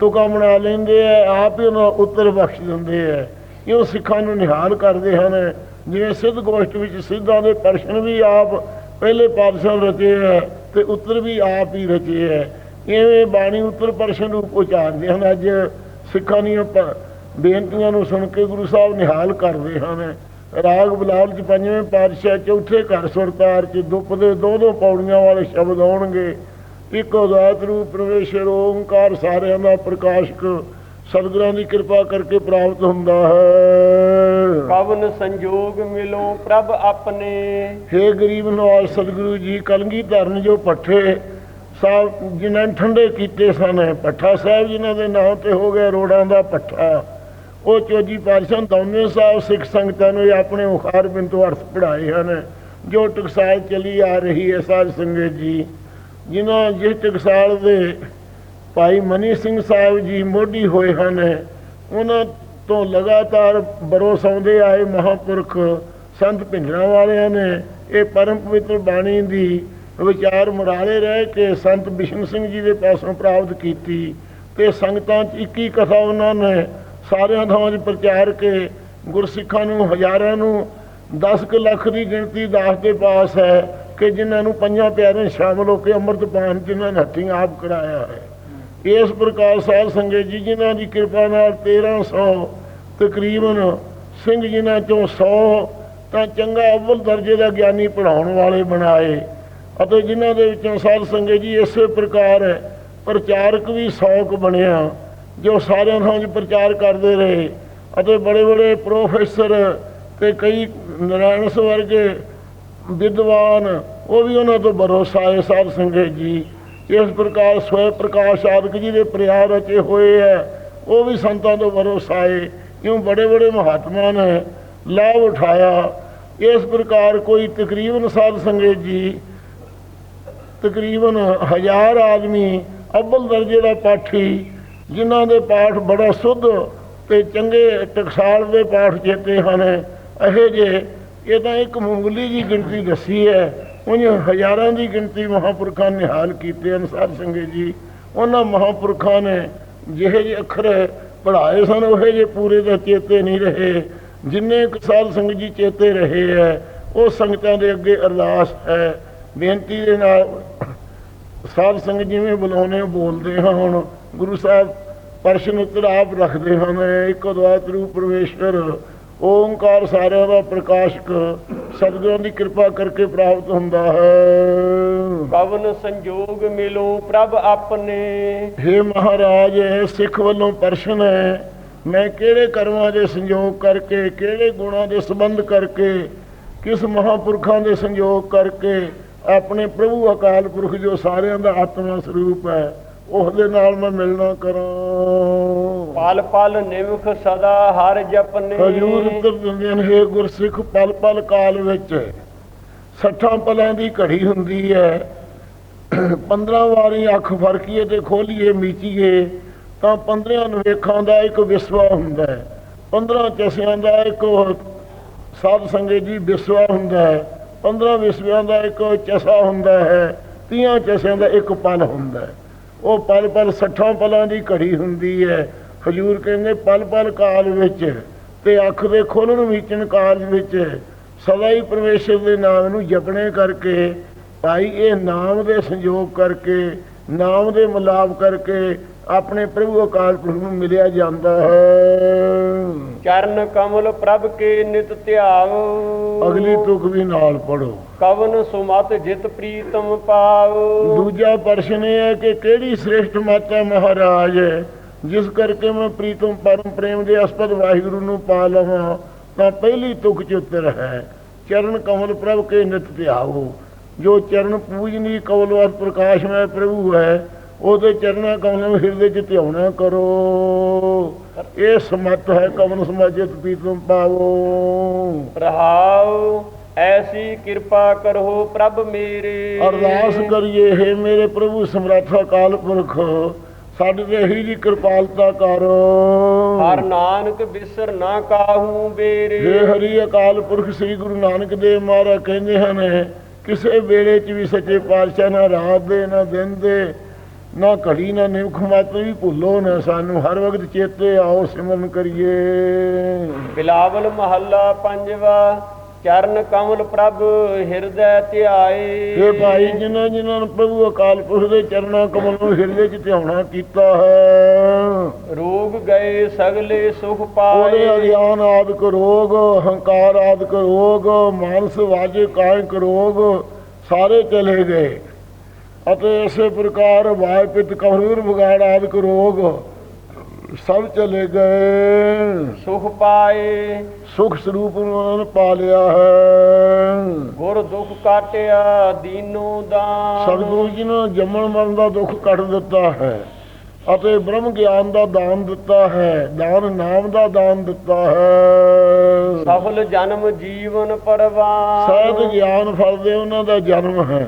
ਤੁਕਾਂ ਬਣਾ ਲੈਂਦੇ ਹੈ, ਆਪ ਹੀ ਉਹਨਾਂ ਉੱਤਰ ਬਖਸ਼ ਦਿੰਦੇ ਹੈ। ਇਹ ਸਿੱਖਾਂ ਨੂੰ ਨਿਹਾਲ ਕਰਦੇ ਹਨ, ਜਿਵੇਂ ਸਿੱਧ ਗੋਸ਼ਟ ਵਿੱਚ ਸਿੱਧਾਂ ਦੇ ਪਰਸ਼ਨ ਵੀ ਆਪ ਪਹਿਲੇ ਪਾਤਸ਼ਾਹ ਰਚੇ ਹੈ ਤੇ ਉੱਤਰ ਵੀ ਆਪ ਹੀ ਰਚੇ ਹੈ। ਇਵੇਂ ਬਾਣੀ ਉੱਤਰ ਪਰਸ਼ਨ ਰੂਪ ਉਚਾਰਦੇ ਹਨ। ਅੱਜ ਸਿੱਖਾਂ ਦੀਆਂ ਪ- ਬੇਨਤੀਆਂ ਨੂੰ ਸੁਣ ਕੇ ਗੁਰੂ ਸਾਹਿਬ ਨਿਹਾਲ ਕਰਦੇ ਹਨ। ਰਾਗ ਬਲਾਵਲ ਚ ਪੰਜਵੇਂ ਪਾਤਸ਼ਾਹ ਚੌਥੇ ਘਰ ਸੁਰਤਾਰ ਚ ਦੁੱਪ ਦੇ ਦੋ ਦੋ ਪੌੜੀਆਂ ਵਾਲੇ ਸ਼ਬਦ ਆਉਣਗੇ। ਇੱਕ ਉਦਾਤ ਰੂਪ ਪਰਮੇਸ਼ਰ ਓੰਕਾਰ ਸਾਰਿਆਂ ਦਾ ਪ੍ਰਕਾਸ਼ਕ ਸਤਿਗੁਰਾਂ ਦੀ ਕਿਰਪਾ ਕਰਕੇ ਪ੍ਰਾਪਤ ਹੁੰਦਾ ਹੈ। ਕਵਨ ਸੰਜੋਗ ਮਿਲੋ ਪ੍ਰਭ ਆਪਣੇ। ਹੇ ਗਰੀਬ ਨਵਾਜ਼ ਸਤਿਗੁਰੂ ਜੀ ਕਲਗੀ ਧਰਨ ਜੋ ਪੱਠੇ ਸਾਹਿਬ ਜਿਨ੍ਹਾਂ ਠੰਡੇ ਕੀਤੇ ਸਨ ਪੱਠਾ ਸਾਹਿਬ ਜਿਨ੍ਹਾਂ ਦੇ ਨਾਂ ਤੇ ਹੋ ਗਿਆ ਰੋੜਾਂ ਦਾ ਪੱਠਾ। ਉਹ ਚੋਜੀ ਪਾਤਸ਼ਾਹ ਦੌਨੇ ਸਾਹਿਬ ਸਿੱਖ ਸੰਗਤਾਂ ਨੂੰ ਆਪਣੇ ਮੁਖਾਰ ਬਿੰਦੂ ਅਰਥ ਪੜਾਏ ਹਨ ਜੋ ਟਕਸਾਲ ਚਲੀ ਆ ਰਹੀ ਹੈ ਸਾਧ ਸੰਗਤ ਜੀ ਜਿਨ੍ਹਾਂ ਜਿਸ ਟਕਸਾਲ ਦੇ ਭਾਈ ਮਨੀ ਸਿੰਘ ਸਾਹਿਬ ਜੀ ਮੋਢੀ ਹੋਏ ਹਨ। ਉਹਨਾਂ ਤੋਂ ਲਗਾਤਾਰ ਬਰੋਸ ਆਉਂਦੇ ਆਏ ਮਹਾਪੁਰਖ ਸੰਤ ਭਿੰਡਰਾਂ ਵਾਲਿਆਂ ਨੇ ਇਹ ਪਰਮ ਪਵਿੱਤਰ ਬਾਣੀ ਦੀ ਵਿਚਾਰ ਮੁਰਾਰੇ ਰਹਿ ਕੇ ਸੰਤ ਬਿਸ਼ਨ ਸਿੰਘ ਜੀ ਦੇ ਪਾਸੋਂ ਪ੍ਰਾਪਤ ਕੀਤੀ ਤੇ ਸੰਗਤਾਂ 'ਚ 21 ਕਥਾ ਉਹਨਾਂ ਨੇ ਸਾਰਿਆਂ ਥਾਵਾਂ 'ਚ ਪ੍ਰਚਾਰ ਕੇ ਗੁਰਸਿੱਖਾਂ ਨੂੰ, ਹਜ਼ਾਰਾਂ ਨੂੰ 10 ਕੁ ਲੱਖ ਦੀ ਗਿਣਤੀ ਦਾਸ ਦੇ ਪਾਸ ਹੈ ਕਿ ਜਿਨ੍ਹਾਂ ਨੂੰ ਪੰਜਾਂ ਪਿਆਰਿਆਂ 'ਚ ਸ਼ਾਮਲ ਹੋ ਕੇ ਅੰਮ੍ਰਿਤ ਪਾਨ ਜਿਨ੍ਹਾਂ ਨੇ ਹੱਥੀਂ ਆਪ ਕਰਾਇਆ ਹੈ। ਇਸ ਪ੍ਰਕਾਰ ਸਾਧ ਸੰਗਤ ਜੀ, ਜਿਨ੍ਹਾਂ ਦੀ ਕਿਰਪਾ ਨਾਲ 1300 ਤਕਰੀਬਨ ਸਿੰਘ ਜਿਨ੍ਹਾਂ ਚੋਂ 100 ਤਾਂ ਚੰਗਾ ਅਵਲ ਦਰਜੇ ਦਾ ਗਿਆਨੀ ਪੜਾਉਣ ਵਾਲੇ ਬਣਾਏ ਅਤੇ ਜਿਨ੍ਹਾਂ ਦੇ ਵਿੱਚੋਂ ਸਾਧ ਸੰਗਤ ਜੀ ਇਸੇ ਪ੍ਰਕਾਰ ਪ੍ਰਚਾਰਕ ਵੀ 100 ਕੁ ਬਣਿਆ, ਜੋ ਸਾਰਿਆਂ ਥਾਂ 'ਚ ਪ੍ਰਚਾਰ ਕਰਦੇ ਰਹੇ ਅਤੇ ਬੜੇ ਬੜੇ ਪ੍ਰੋਫੈਸਰ ਤੇ ਕਈ ਨਾਰਾਇਣ ਵਰਗੇ ਵਿਦਵਾਨ, ਉਹ ਵੀ ਉਹਨਾਂ ਤੋਂ ਭਰੋਸਾ ਹੈ ਸਾਧ ਸੰਗਤ ਜੀ। ਇਸ ਪ੍ਰਕਾਰ ਸਵੈ ਪ੍ਰਕਾਸ਼ ਆਦਿਕ ਜੀ ਦੇ ਪ੍ਰਿਆਰ ਰਚੇ ਹੋਏ ਹੈ। ਉਹ ਵੀ ਸੰਤਾਂ ਤੋਂ ਭਰੋਸਾ ਕਿਉਂ ਬੜੇ ਬੜੇ ਮਹਾਤਮਾ ਨੇ ਲਾਭ ਉਠਾਇਆ। ਇਸ ਪ੍ਰਕਾਰ ਕੋਈ ਤਕਰੀਬਨ ਸਾਧ ਸੰਗਤ ਜੀ, ਤਕਰੀਬਨ ਹਜ਼ਾਰ ਆਦਮੀ ਅਵਲ ਦਰਜੇ ਦਾ ਪਾਠੀ, ਜਿਨ੍ਹਾਂ ਦੇ ਪਾਠ ਬੜਾ ਸੁੱਧ ਤੇ ਚੰਗੇ ਟਕਸਾਲ ਦੇ ਪਾਠ ਚੇਤੇ ਹਨ। ਇਹੋ ਜੇ ਇਹ ਤਾਂ ਇੱਕ ਮਾਮੂਲੀ ਜੀ ਗਿਣਤੀ ਦੱਸੀ ਹੈ ਉਹਨਾਂ ਹਜ਼ਾਰਾਂ ਦੀ ਗਿਣਤੀ ਮਹਾਪੁਰਖਾਂ ਨਿਹਾਲ ਕੀਤੇ ਹਨ, ਸਾਧ ਸੰਗਤ ਜੀ। ਉਹਨਾਂ ਮਹਾਪੁਰਖਾਂ ਨੇ ਜਿਹੇ ਜਿਹੇ ਅੱਖਰ ਪੜ੍ਹਾਏ ਸਨ, ਉਹੇ ਜਿਹੇ ਪੂਰੇ ਦਾ ਚੇਤੇ ਨਹੀਂ ਰਹੇ। ਜਿੰਨੇ ਕੁ ਸਾਧ ਸੰਗਤ ਜੀ ਚੇਤੇ ਰਹੇ ਹੈ, ਉਹ ਸੰਗਤਾਂ ਦੇ ਅੱਗੇ ਅਰਦਾਸ ਹੈ। ਬੇਨਤੀ ਦੇ ਨਾਲ ਸਾਧ ਸੰਗਤ ਜਿਵੇਂ ਬੁਲਾਉਣੇ ਬੋਲਦੇ ਹਾਂ ਹੁਣ। ਗੁਰੂ ਸਾਹਿਬ ਪ੍ਰਸ਼ਨ ਉੱਤਰ ਆਪ ਰੱਖਦੇ ਹਨ। ਇੱਕ ਅਦਵੈਤ ਰੂਪ ਪਰਮੇਸ਼ਰ ਓੰਕਾਰ ਸਾਰਿਆਂ ਦਾ ਪ੍ਰਕਾਸ਼ਕ ਸਤਿਗੁਰਾਂ ਦੀ ਕਿਰਪਾ ਕਰਕੇ ਪ੍ਰਾਪਤ ਹੁੰਦਾ ਹੈ। ਕਵਨ ਸੰਜੋਗ ਮਿਲੋ ਪ੍ਰਭ ਆਪਣੇ। हे ਮਹਾਰਾਜ ਸਿੱਖ ਵੱਲੋਂ ਪ੍ਰਸ਼ਨ ਹੈ। ਮੈਂ ਕਿਹੜੇ ਕਰਮਾਂ ਦੇ ਸੰਯੋਗ ਕਰਕੇ ਕਿਹੜੇ ਗੁਣਾਂ ਦੇ ਸੰਬੰਧ ਕਰਕੇ ਕਿਸ ਮਹਾਪੁਰਖਾਂ ਦੇ ਸੰਯੋਗ ਕਰਕੇ ਆਪਣੇ ਪ੍ਰਭੂ ਅਕਾਲ ਪੁਰਖ ਜੋ ਸਾਰਿਆਂ ਦਾ ਆਤਮਾ ਸਰੂਪ ਹੈ ਉਸ ਦੇ ਨਾਲ ਮੈਂ ਮਿਲਣਾ ਕਰਾਂ। ਪਲ ਪਲ ਨਿਮਖ ਸਦਾ ਹਰ ਜਪਨੇ ਹਜੂਰ ਉੱਤਰ ਦਿੰਦੇ ਨੇ हे ਗੁਰਸਿੱਖ ਪਲ ਪਲ ਕਾਲ ਵਿੱਚ। ਸੱਠਾਂ ਪਲਾਂ ਦੀ ਘੜੀ ਹੁੰਦੀ ਹੈ 15 ਵਾਰੀ ਅੱਖ ਫਰਕੀਏ ਤੇ ਖੋਲੀਏ ਮੀਚੀਏ ਤਾਂ 15 ਨਵੇਖਾਂ ਦਾ ਇੱਕ ਵਿਸਵਾ ਹੁੰਦਾ ਹੈ 15 ਚਸਿਆਂ ਦਾ ਇੱਕ ਸਾਧ ਸੰਗਤ ਜੀ ਵਿਸਵਾ ਹੁੰਦਾ ਹੈ 15 ਵਿਸਵਿਆਂ ਦਾ ਇੱਕ ਚਸਾ ਹੁੰਦਾ ਹੈ। 30 ਚਸਿਆਂ ਦਾ ਇੱਕ ਪਲ ਹੁੰਦਾ ਹੈ ਉਹ ਪਲ ਪਲ ਸੱਠਾਂ ਪਲਾਂ ਦੀ ਘੜੀ ਹੁੰਦੀ ਹੈ। ਹਜੂਰ ਕਹਿੰਦੇ, ਪਲ ਪਲ ਕਾਲ ਵਿੱਚ ਤੇ ਅੱਖ ਦੇ ਖੋਲਣ ਵਿਚਨ ਕਾਲ ਵਿੱਚ। ਸਦਾ ਹੀ ਪਰਮੇਸ਼ਰ ਦੇ ਨਾਮ ਨੂੰ ਜਪਣੇ ਕਰਕੇ, ਭਾਈ ਇਹ ਨਾਮ ਦੇ ਸੰਯੋਗ ਕਰਕੇ, ਨਾਮ ਦੇ ਮਿਲਾਪ ਕਰਕੇ ਆਪਣੇ ਪ੍ਰਭੂ ਅਕਾਲ ਪੁਰਖ ਨੂੰ ਮਿਲਿਆ ਜਾਂਦਾ ਹੈ। ਚਰਨ ਕਮਲ ਪ੍ਰਭ ਕੇ ਨਿਤ ਧਿਆਵ। ਅਗਲੀ ਤੁਕ ਵੀ ਨਾਲ ਪੜੋ ਕਵਨ ਸੁਮਤ ਜਿਤ ਪ੍ਰੀਤਮ ਪਾਉ ਦੂਜਾ ਪ੍ਰਸ਼ਨ ਇਹ ਹੈ ਕਿ ਕਿਹੜੀ ਸ੍ਰੇਸ਼ਟ ਮਾਤਾ ਮਹਾਰਾਜ ਹੈ ਜਿਸ ਕਰਕੇ ਮੈਂ ਪ੍ਰੀਤਮ ਪਰਮ ਪ੍ਰੇਮ ਦੇ ਅਸਪਦ ਵਾਹਿਗੁਰੂ ਨੂੰ ਪਾ ਲਵਾਂ ਤਾਂ ਪਹਿਲੀ ਤੁਕ ਚ ਉੱਤਰ ਹੈ ਚਰਨ ਕਮਲ ਪ੍ਰਭ ਕੇ ਨਿਤ ਧਿਆਵੋ। ਜੋ ਚਰਨ ਪੂਜਨੀ ਕਮਲਵਤ ਪ੍ਰਕਾਸ਼ਮੈ ਪ੍ਰਭੂ ਹੈ ਉਹਦੇ ਚਰਨਾਂ ਕਮਲ ਨੂੰ ਹਿਰਦੇ ਚ ਧਿਆਉਣਾ ਕਰੋ। ਇਹ ਸਮਤ ਹੈ ਕਮਨ ਸਮਾਜਿਤ ਪ੍ਰੀਤਮ ਪਾਵੋ। ਰਹਾਉ ਐਸੀ ਕਿਰਪਾ ਕਰੋ ਪ੍ਰਭ ਮੇਰੇ। ਅਰਦਾਸ ਕਰੀਏ ਹੈ ਮੇਰੇ ਪ੍ਰਭੂ ਸਮਰੱਥਾ ਕਾਲ ਪੁਰਖ ਸਾਡੇ ਤੇ ਹੀ ਦੀ ਕਿਰਪਾਲਤਾ ਕਰ। ਹਰ ਨਾਨਕ ਬਿਸਰ ਨਾ ਕਾਹੂ ਬੇਰੇ। ਜੇ ਹਰੀ ਅਕਾਲ ਪੁਰਖ ਸ੍ਰੀ ਗੁਰੂ ਨਾਨਕ ਦੇਵ ਮਹਾਰਾਜ ਕਹਿੰਦੇ ਹਨ ਕਿਸੇ ਵੇਲੇ 'ਚ ਵੀ ਸੱਚੇ ਪਾਤਸ਼ਾਹ ਨਾ ਰਾਤ ਦੇ ਨਾ ਦਿਨ ਦੇ। ਨਾ ਘੜੀ ਨਾ ਨਿਮਖ ਮਤ ਵੀ ਭੁੱਲੋ ਨਾ ਸਾਨੂੰ। ਹਰ ਵਕਤ ਚੇਤੇ ਆਓ ਸਿਮਰਨ ਕਰੀਏ। ਬਿਲਾਵਲ ਮਹੱਲਾ ਪੰਜਵਾ ਚਰਨ ਕਮਲ ਪ੍ਰਭ ਹਿਰਦੈ ਧਿਆਏ। ਇਹ ਭਾਈ ਜਿਨ੍ਹਾਂ ਜਿਨ੍ਹਾਂ ਨੂੰ ਪ੍ਰਭੂ ਅਕਾਲ ਪੁਰਖ ਦੇ ਚਰਨਾਂ ਕਮਲ ਨੂੰ ਹਿਰਦੇ 'ਚ ਧਿਆਉਣਾ ਕੀਤਾ ਹੈ। ਰੋਗ ਗਏ ਸਗਲੇ ਸੁਖ ਉਹਦੇ ਪਾਏ। ਅਗਿਆਨ ਆਦਿਕ ਰੋਗ ਹੰਕਾਰ ਆਦਿਕ ਰੋਗ ਮਾਨਸ ਵਾਜੇ ਕਾਇਕ ਰੋਗ ਸਾਰੇ ਚਲੇ ਗਏ। ਅਤੇ ਇਸੇ ਪ੍ਰਕਾਰ ਵਾਇ ਪਿਤ ਕਮਰੂਰ ਵਿਗਾੜ ਆਦਿਕ ਰੋਗ ਸਭ ਚਲੇ ਗਏ। ਸੁਖ ਪਾਏ। ਸੁਖ ਸਰੂਪ ਨੂੰ ਉਹਨਾਂ ਨੇ ਪਾ ਲਿਆ ਹੈ। ਗੁਰ ਦੁਖ ਕਾਟਿਆ ਦੀਨੋ ਦਾਨ। ਸਤਿਗੁਰੂ ਜੀ ਨੇ ਜੰਮਣ ਮਰਨ ਦਾ ਦੁੱਖ ਕੱਟ ਦਿੱਤਾ ਹੈ ਅਤੇ ਬ੍ਰਹਮ ਗਿਆਨ ਦਾ ਦਾਨ ਦਿੱਤਾ ਹੈ ਦਾਨ ਨਾਮ ਦਾ ਦਾਨ ਦਿੱਤਾ ਹੈ। ਸਫਲ ਜਨਮ ਜੀਵਨ ਪਰਵਾਨ। ਸਹਿਤ ਗਿਆਨ ਫਲ ਦੇ ਉਹਨਾਂ ਦਾ ਜਨਮ ਹੈ।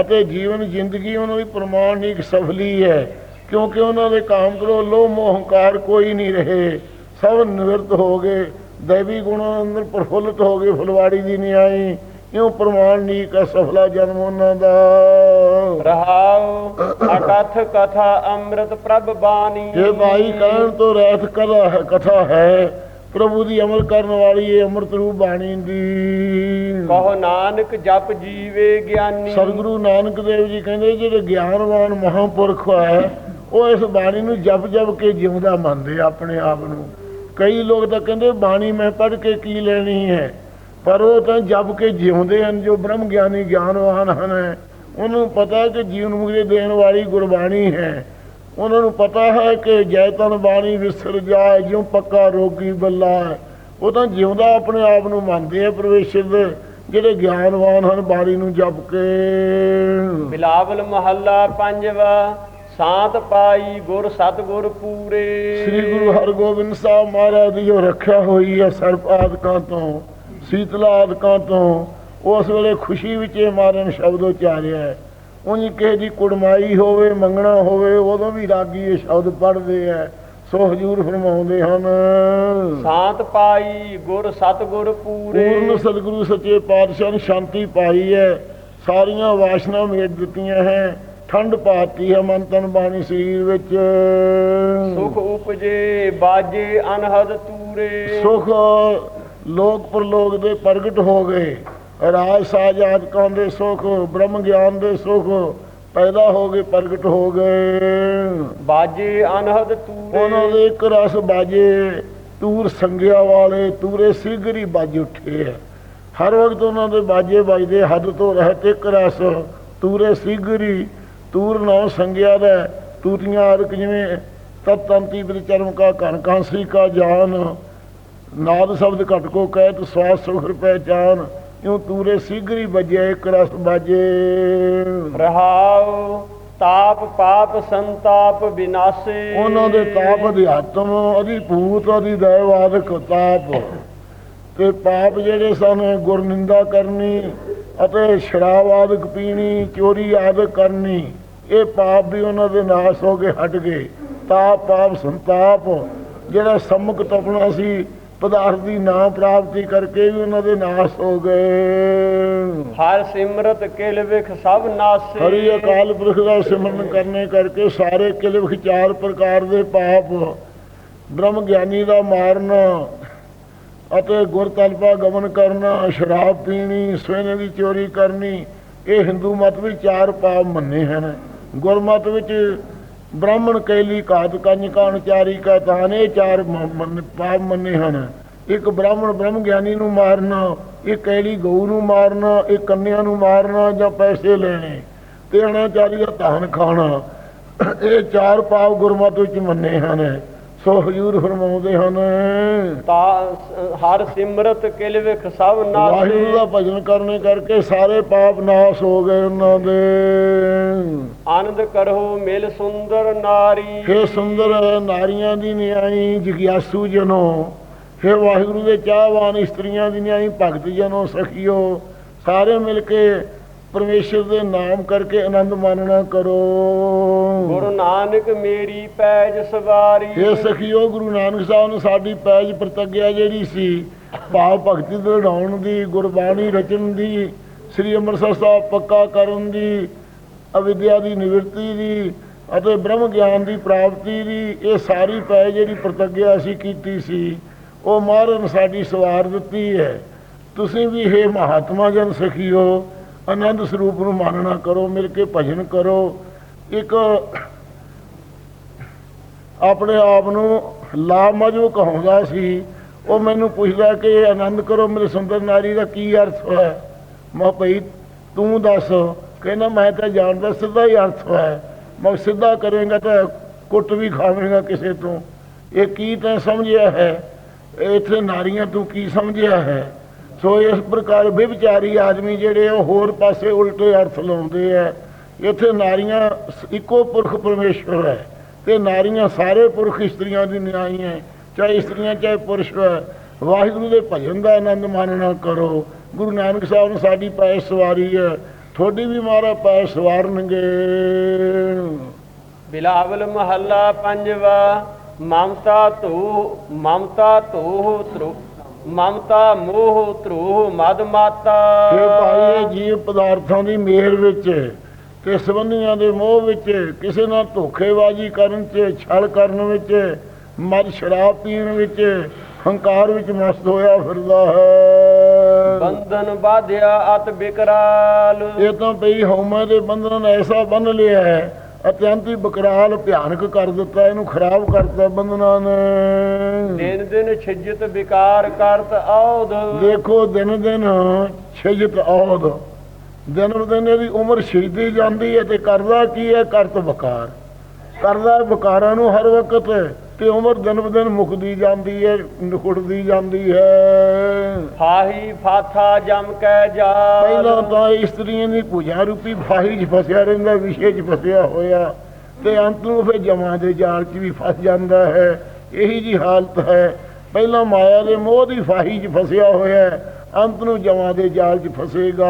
ਅਤੇ ਜੀਵਨ ਜ਼ਿੰਦਗੀ ਉਹਨਾਂ ਦੀ ਪ੍ਰਮਾਣਿਕ ਸਫਲੀ ਹੈ। ਕਿਉਂਕਿ ਉਹਨਾਂ ਦੇ ਕਾਮ ਕਰੋ ਲੋਭ ਮੋਹ ਹੰਕਾਰ ਕੋਈ ਨਹੀਂ ਰਹੇ। ਸਭ ਨਿਵਰਤ ਹੋ ਗਏ। ਦੇਵੀ ਗੁਣਾਂ ਅੰਦਰ ਪ੍ਰਫੁੱਲਤ ਹੋ ਗਏ। ਫੁਲਵਾੜੀ ਦੀ ਨਿਆਈ ਕਿਉਂ ਪ੍ਰਮਾਣਿਕ ਸਫਲਾ ਜਨਮ ਉਹਨਾਂ ਦਾ। ਰਹਾਉ ਅਕਥ ਕਥਾ ਅੰਮ੍ਰਿਤ ਪ੍ਰਭ ਬਾਣੀ। ਇਹ ਭਾਈ ਕਹਿਣ ਤੋਂ ਰਹਿਤ ਕਥਾ ਹੈ ਪ੍ਰਭੂ ਦੀ ਅਮਲ ਕਰਨ ਵਾਲੀ ਇਹ ਅੰਮ੍ਰਿਤ ਰੂਪ ਬਾਣੀ ਦੀ। ਕਹੋ ਨਾਨਕ ਜਪ ਜੀਵੇ ਗਿਆਨੀ। ਸਤਿਗੁਰੂ ਨਾਨਕ ਦੇਵ ਜੀ ਕਹਿੰਦੇ ਜਿਹੜੇ ਗਿਆਨਵਾਨ ਮਹਾਂਪੁਰਖ ਹੈ ਉਹ ਇਸ ਬਾਣੀ ਨੂੰ ਜਪ ਜਪ ਕੇ ਜਿਉਂਦਾ ਮੰਨਦੇ ਆਪਣੇ ਆਪ ਨੂੰ। ਕਈ ਲੋਕ ਤਾਂ ਕਹਿੰਦੇ ਬਾਣੀ ਮੈਂ ਪੜ੍ਹ ਕੇ ਕੀ ਲੈਣੀ ਹੈ? ਪਰ ਉਹ ਤਾਂ ਜਪ ਕੇ ਜਿਉਂਦੇ ਹਨ ਜੋ ਬ੍ਰਹਮ ਗਿਆਨੀ ਗਿਆਨਵਾਨ ਹਨ। ਉਹਨਾਂ ਪਤਾ ਹੈ ਕਿ ਜੀਵਨ ਮੁਕਤੀ ਦੇਣ ਵਾਲੀ ਗੁਰਬਾਣੀ ਹੈ। ਉਹਨਾਂ ਨੂੰ ਪਤਾ ਹੈ ਕਿ ਜੈ ਤਨ ਬਾਣੀ ਵਿਸਰ ਜਾਏ ਜਿਉ ਪੱਕਾ ਰੋਗੀ ਬੱਲਾ ਹੈ ਉਹ ਤਾਂ ਜਿਉਂਦਾ ਆਪਣੇ ਆਪ ਨੂੰ ਮੰਨਦੇ ਆ ਪ੍ਰਵੇਸ਼ਰ ਦੇ ਜਿਹੜੇ ਗਿਆਨਵਾਨ ਹਨ ਬਾਣੀ ਨੂੰ ਜਪ ਕੇ। ਬਿਲਾਵਲ ਮਹੱਲਾ ਪੰਜਵਾ ਸਾਤ ਪਾਈ ਗੁਰ ਸਤਗੁਰ ਪੂਰੇ। ਸ੍ਰੀ ਗੁਰੂ ਹਰਗੋਬਿੰਦ ਸਾਹਿਬ ਮਹਾਰਾਜ ਦੀ ਜੋ ਰੱਖਿਆ ਹੋਈ ਹੈ ਸਰਪ ਆਦਿਕਾਂ ਤੋਂ ਸੀਤਲਾ ਆਦਿਕਾਂ ਤੋਂ ਉਸ ਵੇਲੇ ਖੁਸ਼ੀ ਵਿੱਚ ਇਹ ਮਾਰਨ ਸ਼ਬਦ ਉਚਾਰਿਆ ਹੈ। ਉਂਝ ਕਿਸੇ ਦੀ ਕੁੜਮਾਈ ਹੋਵੇ ਮੰਗਣਾ ਹੋਵੇ ਉਦੋਂ ਵੀ ਰਾਗੀ ਇਹ ਸ਼ਬਦ ਪੜ੍ਹਦੇ ਆ। ਸੋ ਹਜੂਰ ਫਰਮਾਉਂਦੇ ਹਨ। ਸਾਤ ਪਾਈ ਗੁਰ ਸਤਗੁਰ ਪੂਰੇ। ਪੂਰਨ ਸਤਿਗੁਰੂ ਸੱਚੇ ਪਾਤਸ਼ਾਹ ਨੇ ਸ਼ਾਂਤੀ ਪਾਈ ਹੈ। ਸਾਰੀਆਂ ਵਾਸ਼ਨਾ ਮੇਟ ਦਿੱਤੀਆਂ ਹੈ। ਠੰਡ ਪਾਤੀ ਹੈ ਮਨ ਤਨ ਬਾਣੀ ਸਰੀਰ ਵਿੱਚ। ਸੁਖ ਉਪਜੇ ਬਾਜੇ ਅਨਹਦ ਤੂਰੇ। ਸੁਖ ਲੋਕ ਪਰਲੋਕ ਦੇ ਪ੍ਰਗਟ ਹੋ ਗਏ। ਰਾਜ ਸਾਜ ਆਦਿਕਾਂ ਦੇ ਸੁਖ ਬ੍ਰਹਮ ਗਿਆਨ ਦੇ ਸੁਖ ਪੈਦਾ ਹੋ ਗਏ ਪ੍ਰਗਟ ਹੋ ਗਏ। ਬਾਜੇ ਅਨਹਦ ਉਹਨਾਂ ਤੂਰੇ ਦੇ ਇੱਕ ਰਸ ਬਾਜੇ ਤੂਰ ਸੰਗਿਆ ਵਾਲੇ ਤੂਰੇ ਸਿਗਰੀ ਬਾਜ ਉੱਠੇ ਹੈ ਹਰ ਵਕਤ ਉਹਨਾਂ ਦੇ ਬਾਜੇ ਵੱਜਦੇ ਹੱਦ ਤੋਂ ਰਹਿਤ ਇੱਕ ਰਸ ਤੂਰੇ ਸਿਗਰੀ ਤੂਰ ਨੌ ਸੰਗਿਆ ਦਾ ਤੂਤੀਆਂ ਅਰਕ ਜਿਵੇਂ ਤਤ ਤੰਤੀ ਚਰਮ ਕਾ ਕਣ ਕਾਂਸੀ ਕਾ ਜਾਨ ਨਾਦ ਸ਼ਬਦ ਘਟ ਕੋ ਕਹਿਤ ਸਵਾਸ ਸੁਖ ਪਹਿਚਾਨ ਇਉ ਤੂਰੇ ਸਿਗਰੀ ਵੱਜਿਆ ਇੱਕ ਰਸ ਬਾਜੇ। ਰਹਾਉ ਤਾਪ ਪਾਪ ਸੰਤਾਪ ਵਿਨਾਸੇ ਉਹਨਾਂ ਦੇ ਤਾਪ ਅਧਿਆਤਮ ਅਧਿਭੂਤ ਅਧਿਦੈਵਾਦਕ ਤਾਪ। ਤੇ ਪਾਪ ਜਿਹੜੇ ਸਨ ਗੁਰਨਿੰਦਾ ਕਰਨੀ ਅਤੇ ਸ਼ਰਾਬ ਆਦਿਕ ਪੀਣੀ ਚੋਰੀ ਆਦਿਕ ਕਰਨੀ ਇਹ ਪਾਪ ਵੀ ਉਹਨਾਂ ਦੇ ਨਾਸ ਹੋ ਕੇ ਹਟ ਗਏ। ਤਾਪ ਪਾਪ ਸੰਤਾਪ ਜਿਹੜਾ ਸੰਮੁਖ ਤਪਣਾ ਸੀ ਪਦਾਰਥ ਦੀ ਨਾ ਪ੍ਰਾਪਤੀ ਕਰਕੇ ਵੀ ਉਹਨਾਂ ਦੇ ਨਾਸ ਹੋ ਗਏ। ਹਰ ਸਿਮਰਤ ਕਿਲ ਵਿਖ ਸਭ ਨਾਸੇ। ਹਰੀ ਅਕਾਲ ਪੁਰਖ ਦਾ ਸਿਮਰਨ ਕਰਨੇ ਕਰਕੇ ਸਾਰੇ ਕਿਲਵਖ ਚਾਰ ਪ੍ਰਕਾਰ ਦੇ ਪਾਪ ਬ੍ਰਹਮ ਗਿਆਨੀ ਦਾ ਮਾਰਨਾ ਅਤੇ ਗੁਰ ਤਲਪਾ ਗਮਨ ਕਰਨਾ ਸ਼ਰਾਬ ਪੀਣੀ ਸੋਨੇ ਦੀ ਚੋਰੀ ਕਰਨੀ ਇਹ ਹਿੰਦੂ ਮਤ ਵਿੱਚ ਚਾਰ ਪਾਪ ਮੰਨੇ ਹਨ। ਗੁਰਮਤ ਵਿੱਚ ਬ੍ਰਾਹਮਣ ਕੈਲੀ ਘਾਤ ਕੰਨ ਕਾਨਚਾਰੀ ਕਾ ਤਾਨ ਇਹ ਚਾਰ ਮ- ਮੰਨ- ਪਾਪ ਮੰਨੇ ਹਨ। ਇੱਕ ਬ੍ਰਾਹਮਣ ਬ੍ਰਹਮ ਗਿਆਨੀ ਨੂੰ ਮਾਰਨਾ, ਇੱਕ ਕੈਲੀ ਗਊ ਨੂੰ ਮਾਰਨਾ, ਇੱਕ ਕੰਨਿਆਂ ਨੂੰ ਮਾਰਨਾ ਜਾਂ ਪੈਸੇ ਲੈਣੇ, ਤੇ ਅਣਾਚਾਰੀ ਦਾ ਧਨ ਖਾਣਾ। ਇਹ ਚਾਰ ਪਾਪ ਗੁਰਮਤ ਵਿੱਚ ਮੰਨੇ ਹਨ। ਸੋ ਹਜੂਰ ਫਰਮਾਉਂਦੇ ਹਨ। ਤਾ ਹਰ ਸਿਮਰਤ ਕਿਲ ਵਿਖ ਸਭ ਵਾਹਿਗੁਰੂ ਦਾ ਨਾਸੇ ਭਜਨ ਕਰਨੇ ਕਰਕੇ ਸਾਰੇ ਪਾਪ ਨਾਸ ਹੋ ਗਏ ਉਹਨਾਂ ਦੇ। ਆਨੰਦ ਕਰੋ ਮਿਲ ਸੁੰਦਰ ਨਾਰੀ। ਹੇ ਸੁੰਦਰ ਨਾਰੀਆਂ ਦੀ ਨਿਆਈ ਜਗਿਆਸੂ ਜਨੋ। ਹੇ ਵਾਹਿਗੁਰੂ ਦੇ ਚਾਹਵਾਨ ਇਸਤਰੀਆਂ ਦੀ ਨਿਆਈ ਭਗਤ ਜਨੋ ਸਖੀਓ। ਸਾਰੇ ਮਿਲ ਕੇ ਪਰਮੇਸ਼ਰ ਦੇ ਨਾਮ ਕਰਕੇ ਆਨੰਦ ਮਾਨਣਾ ਕਰੋ। ਗੁਰੂ ਨਾਨਕ ਮੇਰੀ ਪੈਜ ਸਵਾਰੀ। ਇਹ ਸਖੀਓ ਗੁਰੂ ਨਾਨਕ ਸਾਹਿਬ ਨੇ ਸਾਡੀ ਪੈਜ ਪ੍ਰਤੱਗਿਆ ਜਿਹੜੀ ਸੀ ਭਾਵ ਭਗਤੀ ਦ੍ਰਿੜਾਉਣ ਦੀ ਗੁਰਬਾਣੀ ਰਚਨ ਦੀ ਸ੍ਰੀ ਅੰਮ੍ਰਿਤਸਰ ਸਾਹਿਬ ਪੱਕਾ ਕਰਨ ਦੀ ਅਵਿਦਿਆ ਦੀ ਨਿਵਰਤੀ ਦੀ ਅਤੇ ਬ੍ਰਹਮ ਗਿਆਨ ਦੀ ਪ੍ਰਾਪਤੀ ਦੀ ਇਹ ਸਾਰੀ ਪੈਜ ਜਿਹੜੀ ਪ੍ਰਤੱਗਿਆ ਅਸੀਂ ਕੀਤੀ ਸੀ ਉਹ ਮਹਾਰਾਜ ਨੇ ਸਾਡੀ ਸਵਾਰ ਦਿੱਤੀ ਹੈ। ਤੁਸੀਂ ਵੀ ਇਹ ਮਹਾਤਮਾ ਜਨ ਸਖੀਓ ਆਨੰਦ ਸਰੂਪ ਨੂੰ ਮਾਨਣਾ ਕਰੋ ਮਿਲ ਕੇ ਭਜਨ ਕਰੋ। ਇੱਕ ਆਪਣੇ ਆਪ ਨੂੰ ਲਾਮਜੂ ਕਹਾਉਂਦਾ ਸੀ। ਉਹ ਮੈਨੂੰ ਪੁੱਛਦਾ ਕਿ ਇਹ ਆਨੰਦ ਕਰੋ ਮੇਰੇ ਸੁੰਦਰ ਨਾਰੀ ਦਾ ਕੀ ਅਰਥ ਹੈ ਮੈਂ ਕਿਹਾ, ਭਈ ਤੂੰ ਦੱਸ। ਕਹਿੰਦਾ ਮੈਂ ਤਾਂ ਜਾਣਦਾ ਸਿੱਧਾ ਹੀ ਅਰਥ ਹੋਇਆ। ਮੈਂ ਸਿੱਧਾ ਕਰੇਗਾ ਤਾਂ ਕੁੱਟ ਵੀ ਖਾਵੇਂਗਾ ਕਿਸੇ ਤੋਂ। ਇਹ ਕੀ ਤੈਂ ਸਮਝਿਆ ਹੈ? ਇੱਥੇ ਨਾਰੀਆਂ ਤੂੰ ਕੀ ਸਮਝਿਆ ਹੈ? ਸੋ ਇਸ ਪ੍ਰਕਾਰ ਵਿਵਚਾਰੀ ਆਦਮੀ ਜਿਹੜੇ ਉਹ ਹੋਰ ਪਾਸੇ ਉਲਟੇ ਅਰਥ ਲਾਉਂਦੇ ਆ। ਇੱਥੇ ਨਾਰੀਆਂ ਸ- ਇੱਕੋ ਪੁਰਖ ਪਰਮੇਸ਼ਵਰ ਹੈ ਤੇ ਨਾਰੀਆਂ ਸਾਰੇ ਪੁਰਖ ਇਸਤਰੀਆਂ ਦੀ ਨਿਆਈ ਹੈ। ਚਾਹੇ ਇਸਤਰੀਆਂ, ਚਾਹੇ ਪੁਰਸ਼ ਹੈ। ਵਾਹਿਗੁਰੂ ਦੇ ਭਜਨ ਦਾ ਆਨੰਦ ਮਾਨਣਾ ਕਰੋ। ਗੁਰੂ ਨਾਨਕ ਸਾਹਿਬ ਨੇ ਸਾਡੀ ਪੈਰ ਸਵਾਰੀ ਹੈ। ਤੁਹਾਡੀ ਵੀ ਮਾਰਾ ਪੈਰ ਸਵਾਰਨਗੇ। ਬਿਲਾਵਲ ਮਹੱਲਾ ਪੰਜਵਾ, ਮਮਤਾ ਧੂ ਮਮਤਾ ਧੂ ਧਰੂ ਮਮਤਾ ਮੋਹ ਧਰੂ ਮਦ ਮਾਤਾ। ਇਹ ਭਾਈ ਇਹ ਜੀਵ ਪਦਾਰਥਾਂ ਦੀ ਮੇਰ ਵਿੱਚ ਤੇ ਸੰਬੰਧੀਆਂ ਦੇ ਮੋਹ ਵਿੱਚ ਕਿਸੇ ਨਾਲ ਧੋਖੇਬਾਜ਼ੀ ਕਰਨ 'ਚ ਛਲ ਕਰਨ ਵਿੱਚ ਮਦ ਸ਼ਰਾਬ ਪੀਣ ਵਿੱਚ ਹੰਕਾਰ ਵਿੱਚ ਮਸਤ ਹੋਇਆ ਫਿਰਦਾ ਹੈ। ਬੰਧਨ ਬਾਧਿਆ ਅਤ ਬਿਕਰਾਲ। ਇਹ ਤਾਂ ਪਈ ਹਉਮੈ ਦੇ ਬੰਧਨਾਂ ਐਸਾ ਬੰਨ ਲਿਆ ਹੈ ਅਤਿਅੰਤ ਹੀ ਬਕਰਾਲ ਭਿਆਨਕ ਕਰ ਦਿੱਤਾ ਇਹਨੂੰ ਖਰਾਬ ਕਰਤਾ ਬੰਧਨਾਂ ਨੇ। ਦਿਨ ਦਿਨ ਛਿਜਤ ਵਿਕਾਰ ਕਰਤ ਔਧ। ਦੇਖੋ ਦਿਨ ਦਿਨ ਛਿਜਤ ਔਦ ਦਿਨ ਦਿਨ ਇਹਦੀ ਉਮਰ ਛਿਜਦੀ ਜਾਂਦੀ ਹੈ ਤੇ ਕਰਦਾ ਕੀ ਹੈ? ਕਰਤ ਵਕਾਰ। ਕਰਦਾ ਹੈ ਵਕਾਰਾਂ ਨੂੰ ਹਰ ਵਕਤ ਤੇ ਉਮਰ ਦਿਨ ਬ ਦਿਨ ਮੁੱਕਦੀ ਜਾਂਦੀ ਹੈ ਨਿਖੁੜਦੀ ਜਾਂਦੀ ਹੈ। ਫਾਹੀ ਫਾਥਾ ਜਮ ਕੈ ਪਹਿਲਾਂ ਜਾਲ ਤਾਂ ਇਸਤਰੀਆਂ ਦੀ ਪੂਜਾ ਰੂਪੀ ਫਾਹੀ 'ਚ ਫਸਿਆ ਰਹਿੰਦਾ ਵਿਸ਼ੇ 'ਚ ਫਸਿਆ ਹੋਇਆ। ਤੇ ਅੰਤ ਨੂੰ ਫਿਰ ਜਮਾਂ ਦੇ ਜਾਲ 'ਚ ਵੀ ਫਸ ਜਾਂਦਾ ਹੈ। ਇਹੀ ਜੀ ਹਾਲਤ ਹੈ। ਪਹਿਲਾਂ ਮਾਇਆ ਦੇ ਮੋਹ ਦੀ ਫਾਹੀ 'ਚ ਫਸਿਆ ਹੋਇਆ ਅੰਤ ਨੂੰ ਜਮਾਂ ਦੇ ਜਾਲ 'ਚ ਫਸੇਗਾ।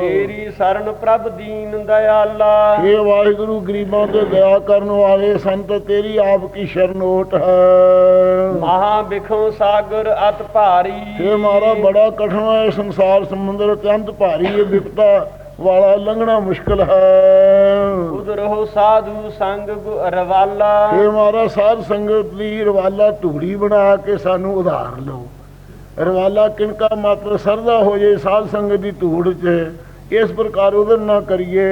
ਤੇਰੀ ਸਰਨ ਪ੍ਰਭ ਦੀਨ ਦਿਆਲਾ ਇਹ ਵਾਹਿਗੁਰੂ ਗਰੀਬਾਂ ਤੇ ਦਇਆ ਕਰਨ ਵਾਲੇ ਸੰਤ ਤੇਰੀ ਆਪ ਕੀ ਸ਼ਰਨੋਟ ਹੈ। ਮਹਾ ਬਿਖੋ ਸਾਗਰ ਅਤ ਭਾਰੀ। ਇਹ ਮਾਰਾ ਬੜਾ ਕਠਿਨ ਹੈ ਸੰਸਾਰ ਸਮੁੰਦਰ ਅਤਿਅੰਤ ਭਾਰੀ ਹੈ ਵਿਪਤਾ ਵਾਲਾ ਲੰਘਣਾ ਮੁਸ਼ਕਲ ਹੈ। ਉਦਰੋ ਸਾਧੂ ਸੰਗ ਰਵਾਲਾ। ਇਹ ਮਾਰਾ ਸਾਧ ਸੰਗਤ ਦੀ ਰਵਾਲਾ ਧੂੜੀ ਬਣਾ ਕੇ ਸਾਨੂੰ ਉਧਾਰ ਲਓ। ਰਵਾਲਾ ਕਿਨਕਾ ਮਾਤਰ ਸਰਦਾ ਹੋ ਜੇ ਸਾਧ ਸੰਗਤ ਦੀ ਧੂੜ 'ਚ। ਇਸ ਪ੍ਰਕਾਰ ਉਧਰ ਨਾ ਕਰੀਏ।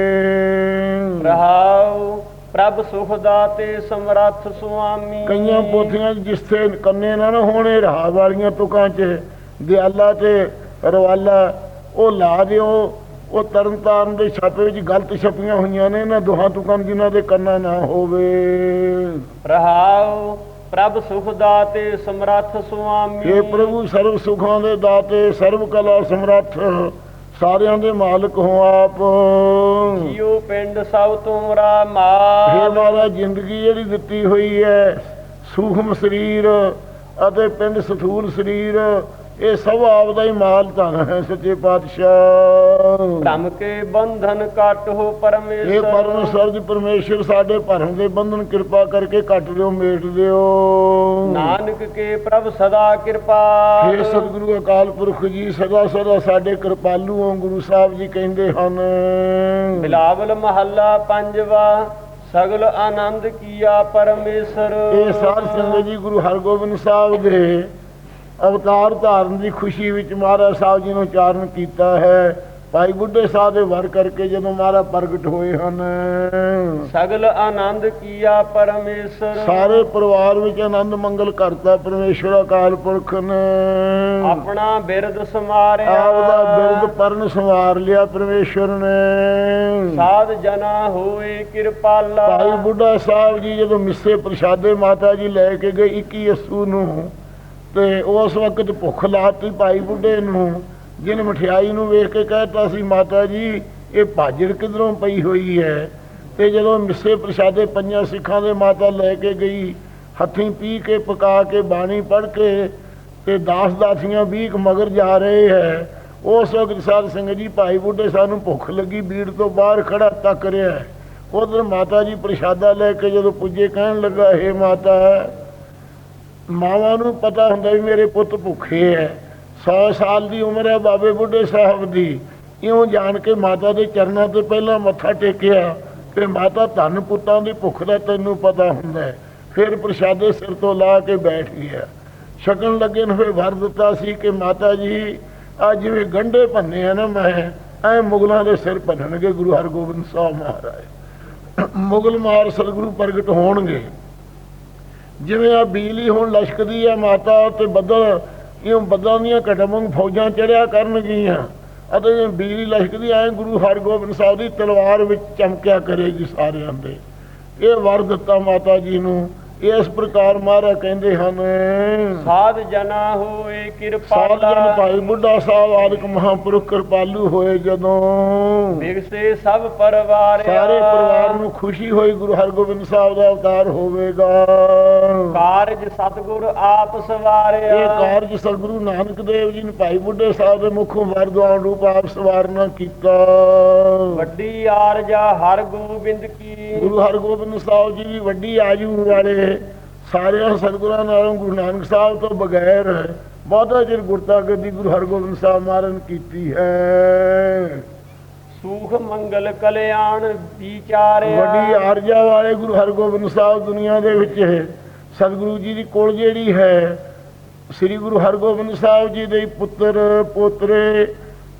ਰਹਾਉ ਪ੍ਰਭ ਸੁਖ ਦਾਤੇ ਸਮਰੱਥ ਸੁਆਮੀ। ਕਈਆਂ ਪੋਥੀਆਂ 'ਚ ਜਿਸਤੇ ਕੰਨੇ ਨਾ ਹੋਣੇ ਰਹਾ ਵਾਲੀਆਂ ਤੁਕਾਂ 'ਚ ਦਿਆਲਾ ਤੇ ਰਵਾਲਾ ਉਹ ਲਾ ਦਿਓ। ਉਹ ਤਰਨਤਾਰਨ ਦੇ ਛਾਪੇ ਵਿੱਚ ਗਲਤ ਛਪੀਆਂ ਹੋਈਆਂ ਨੇ ਇਹਨਾਂ ਦੋਹਾਂ ਤੁਕਾਂ ਜਿਨ੍ਹਾਂ ਦੇ ਕੰਨਾ ਨਾ ਹੋਵੇ। ਰਹਾਉ ਪ੍ਰਭ ਸੁਖ ਦਾਤੇ ਸਮਰੱਥ ਸੁਆਮੀ। हे ਪ੍ਰਭੂ ਸਰਬ ਸੁਖਾਂ ਦੇ ਦਾਤੇ ਸਰਬ ਕਲਾ ਸਮਰੱਥ ਸਾਰਿਆਂ ਦੇ ਮਾਲਕ ਹੋ ਆਪ। ਜੀਉ ਪਿੰਡ ਸਭ ਤੁਮਰਾ ਮਾਲ। ਮਹਾਰਾਜ ਜ਼ਿੰਦਗੀ ਜਿਹੜੀ ਦਿੱਤੀ ਹੋਈ ਹੈ ਸੂਖਮ ਸਰੀਰ ਅਤੇ ਪਿੰਡ ਸਥੂਲ ਸਰੀਰ ਇਹ ਸਭ ਆਪ ਦਾ ਹੀ ਮਾਲ ਧਨ ਹੈ ਸੱਚੇ ਪਾਤਸ਼ਾਹ। ਭ੍ਰਮ ਕੇ ਬੰਧਨ ਕਾਟੋ ਇਹ ਪਰਮੇਸ਼ਰ। ਪਰਮੇਸ਼ਰ ਜੀ ਪਰਮੇਸ਼ਰ ਸਾਡੇ ਭਰਮ ਦੇ ਬੰਧਨ ਕਿਰਪਾ ਕਰਕੇ ਕੱਟ ਦਿਓ ਮੇਟ ਦਿਓ। ਨਾਨਕ ਕੇ ਪ੍ਰਭ ਸਦਾ ਕਿਰਪਾ। ਹੇ ਸਤਿਗੁਰੂ ਅਕਾਲ ਪੁਰਖ ਜੀ ਸਦਾ ਸਦਾ ਸਾਡੇ ਕਿਰਪਾਲੂ ਹੋ ਗੁਰੂ ਸਾਹਿਬ ਜੀ ਕਹਿੰਦੇ ਹਨ। ਬਿਲਾਵਲ ਮਹੱਲਾ ਪੰਜਵਾ ਸਗਲ ਆਨੰਦ ਕੀਆ ਪਰਮੇਸ਼ਰ। ਇਹ ਸਾਧ ਸੰਗਤ ਜੀ ਗੁਰੂ ਹਰਗੋਬਿੰਦ ਸਾਹਿਬ ਦੇ ਅਵਤਾਰ ਧਾਰਨ ਦੀ ਖੁਸ਼ੀ ਵਿੱਚ ਮਹਾਰਾਜ ਸਾਹਿਬ ਜੀ ਨੂੰ ਉਚਾਰਨ ਕੀਤਾ ਹੈ। ਭਾਈ ਬੁੱਢੇ ਸਾਹਿਬ ਦੇ ਵਰ ਕਰਕੇ ਜਦੋਂ ਮਹਾਰਾਜ ਪ੍ਰਗਟ ਹੋਏ ਹਨ। ਸਗਲ ਆਨੰਦ ਕੀਆ ਪਰਮੇਸ਼ਰ। ਸਾਰੇ ਪਰਿਵਾਰ ਵਿੱਚ ਆਨੰਦ ਮੰਗਲ ਕਰਤਾ ਪਰਮੇਸ਼ਰ ਅਕਾਲ ਪੁਰਖ ਨੇ। ਆਪਣਾ ਬਿਰਦ ਸਮਾਰਿਆ ਆਪ ਦਾ ਬਿਰਦ ਪਰਨ ਸੰਵਾਰ ਲਿਆ ਪਰਮੇਸ਼ਰ ਨੇ। ਸਾਧ ਜਨਾ ਹੋਏ ਕਿਰਪਾਲਾ। ਭਾਈ ਬੁੱਢਾ ਸਾਹਿਬ ਜੀ ਜਦੋਂ ਮਿੱਸੇ ਪ੍ਰਸ਼ਾਦੇ ਮਾਤਾ ਜੀ ਲੈ ਕੇ ਗਏ 21 ਅਸੂ ਨੂੰ ਤੇ ਉਸ ਵਕਤ ਭੁੱਖ ਲਾਤੀ ਭਾਈ ਬੁੱਢੇ ਨੂੰ, ਜਿਹਨੇ ਮਠਿਆਈ ਨੂੰ ਵੇਖ ਕੇ ਕਹਿਤਾ ਸੀ, ਮਾਤਾ ਜੀ, ਇਹ ਭਾਜੜ ਕਿਧਰੋਂ ਪਈ ਹੋਈ ਹੈ? ਤੇ ਜਦੋਂ ਮਿੱਸੇ ਪ੍ਰਸ਼ਾਦੇ ਪੰਜਾਂ ਸਿੱਖਾਂ ਦੇ ਮਾਤਾ ਲੈ ਕੇ ਗਈ, ਹੱਥੀਂ ਪੀ ਕੇ ਪਕਾ ਕੇ ਬਾਣੀ ਪੜ੍ਹ ਕੇ, ਤੇ ਦਾਸ ਦਾਸੀਆਂ ਵੀ ਮਗਰ ਜਾ ਰਹੇ ਹੈ, ਉਸ ਵਕਤ ਸਾਧ ਸੰਗਤ ਜੀ ਭਾਈ ਬੁੱਢੇ ਸਾਨੂੰ ਭੁੱਖ ਲੱਗੀ, ਬੀੜ ਤੋਂ ਬਾਹਰ ਖੜਾ ਤੱਕ ਰਿਹਾ ਹੈ। ਉਧਰ ਮਾਤਾ ਜੀ ਪ੍ਰਸ਼ਾਦਾ ਲੈ ਕੇ ਜਦੋਂ ਪੁੱਜੇ, ਕਹਿਣ ਲੱਗਾ, ਹੇ ਮਾਤਾ ਮਾਵਾਂ ਨੂੰ ਪਤਾ ਹੁੰਦਾ ਵੀ ਮੇਰੇ ਪੁੱਤ ਭੁੱਖੇ ਐ। 100 ਸਾਲ ਦੀ ਉਮਰ ਹੈ ਬਾਬੇ ਬੁੱਢੇ ਸਾਹਿਬ ਦੀ। ਇਉਂ ਜਾਣ ਕੇ ਮਾਤਾ ਦੇ ਚਰਨਾਂ ਤੇ ਪਹਿਲਾਂ ਮੱਥਾ ਟੇਕਿਆ ਕਿ ਮਾਤਾ ਧੰਨ ਪੁੱਤਾਂ ਦੀ ਭੁੱਖ ਦਾ ਤੈਨੂੰ ਪਤਾ ਹੁੰਦਾ ਫਿਰ ਪ੍ਰਸ਼ਾਦੇ ਸਿਰ ਤੋਂ ਲਾ ਕੇ ਬੈਠ ਗਿਆ। ਛਕਣ ਲੱਗੇ ਨੂੰ ਫਿਰ ਵਰ ਦਿੱਤਾ ਸੀ ਕਿ ਮਾਤਾ ਜੀ ਆ ਜਿਵੇਂ ਗੰਢੇ ਭੰਨੇ ਆ ਨਾ ਮੈਂ, ਐ ਮੁਗਲਾਂ ਦੇ ਸਿਰ ਭੰਨਣਗੇ ਗੁਰੂ ਹਰਗੋਬਿੰਦ ਸਾਹਿਬ ਮਹਾਰਾਜ। ਮੁਗਲ ਮਾਰ ਸਤਿਗੁਰੂ ਪ੍ਰਗਟ ਹੋਣਗੇ। ਜਿਵੇਂ ਆ ਬਿਜਲੀ ਹੁਣ ਲਸ਼ਕਦੀ ਆ ਮਾਤਾ ਤੇ ਬੱਦਲ, ਇਉਂ ਬੱਦਲਾਂ ਦੀਆਂ ਘਟਮੰਗ ਫੌਜਾਂ ਚੜਿਆ ਕਰਨਗੀਆਂ। ਅਤੇ ਜਿਵੇਂ ਬਿਜਲੀ ਲਸ਼ਕਦੀ ਐ ਗੁਰੂ ਹਰਗੋਬਿੰਦ ਸਾਹਿਬ ਦੀ ਤਲਵਾਰ ਵਿੱਚ ਚਮਕਿਆ ਕਰੇਗੀ ਸਾਰਿਆਂ ਦੇ। ਇਹ ਵਰ ਦਿੱਤਾ ਮਾਤਾ ਜੀ ਨੂੰ। ਇਸ ਪ੍ਰਕਾਰ ਮਹਾਰਾਜ ਕਹਿੰਦੇ ਹਨ ਸਾਧ ਜਨਾ ਹੋਏ ਸਾਧ ਕਿਰਪਾਲਾ ਜਨ ਭਾਈ ਬੁੱਢਾ ਸਾਹਿਬ ਆਦਿਕ ਮਹਾਂਪੁਰਖ ਕਿਰਪਾਲੂ ਹੋਏ ਜਦੋਂ। ਬਿਗਸੇ ਸਭ ਪਰਿਵਾਰ ਸਾਰੇ ਪਰਿਵਾਰ ਨੂੰ ਖੁਸ਼ੀ ਹੋਈ ਗੁਰੂ ਹਰਗੋਬਿੰਦ ਸਾਹਿਬ ਦਾ ਅਵਤਾਰ ਹੋਵੇਗਾ। ਕਾਰਜ ਸਤਗੁਰ ਆਪ ਇਹ ਸਵਾਰਿਆ ਕਾਰਜ ਸਤਿਗੁਰੂ ਨਾਨਕ ਦੇਵ ਜੀ ਨੇ ਭਾਈ ਬੁੱਢੇ ਸਾਹਿਬ ਦੇ ਮੁਖੋਂ ਵਰਦਵਾਨ ਰੂਪ ਆਪ ਸਵਾਰਨਾ ਕੀਤਾ। ਵੱਡੀ ਆਰਜਾ ਹਰ ਗੋਬਿੰਦ ਕੀ। ਗੁਰੂ ਹਰਗੋਬਿੰਦ ਸਾਹਿਬ ਜੀ ਦੀ ਵੱਡੀ ਆਯੂ ਵਾਲੇ ਸਾਰਿਆਂ ਸਤਿਗੁਰਾਂ ਨਾਲੋਂ ਗੁਰੂ ਨਾਨਕ ਸਾਹਿਬ ਤੋਂ ਬਗੈਰ ਬਹੁਤਾ ਚਿਰ ਗੁਰਤਾ ਗੱਦੀ ਗੁਰੂ ਹਰਗੋਬਿੰਦ ਸਾਹਿਬ ਮਹਾਰਾਜ ਨੇ ਕੀਤੀ ਹੈ। ਸੂਖ ਮੰਗਲ ਕਲਿਆਣ ਵਿਚਾਰਿਆ। ਵੱਡੀ ਆਰਜਾ ਵਾਲੇ ਗੁਰੂ ਹਰਗੋਬਿੰਦ ਸਾਹਿਬ ਦੁਨੀਆ ਦੇ ਵਿੱਚ ਸਤਿਗੁਰੂ ਜੀ ਦੀ ਕੋਲ ਜਿਹੜੀ ਹੈ ਸ੍ਰੀ ਗੁਰੂ ਹਰਗੋਬਿੰਦ ਸਾਹਿਬ ਜੀ ਦੇ ਪੁੱਤਰ ਪੋਤਰੇ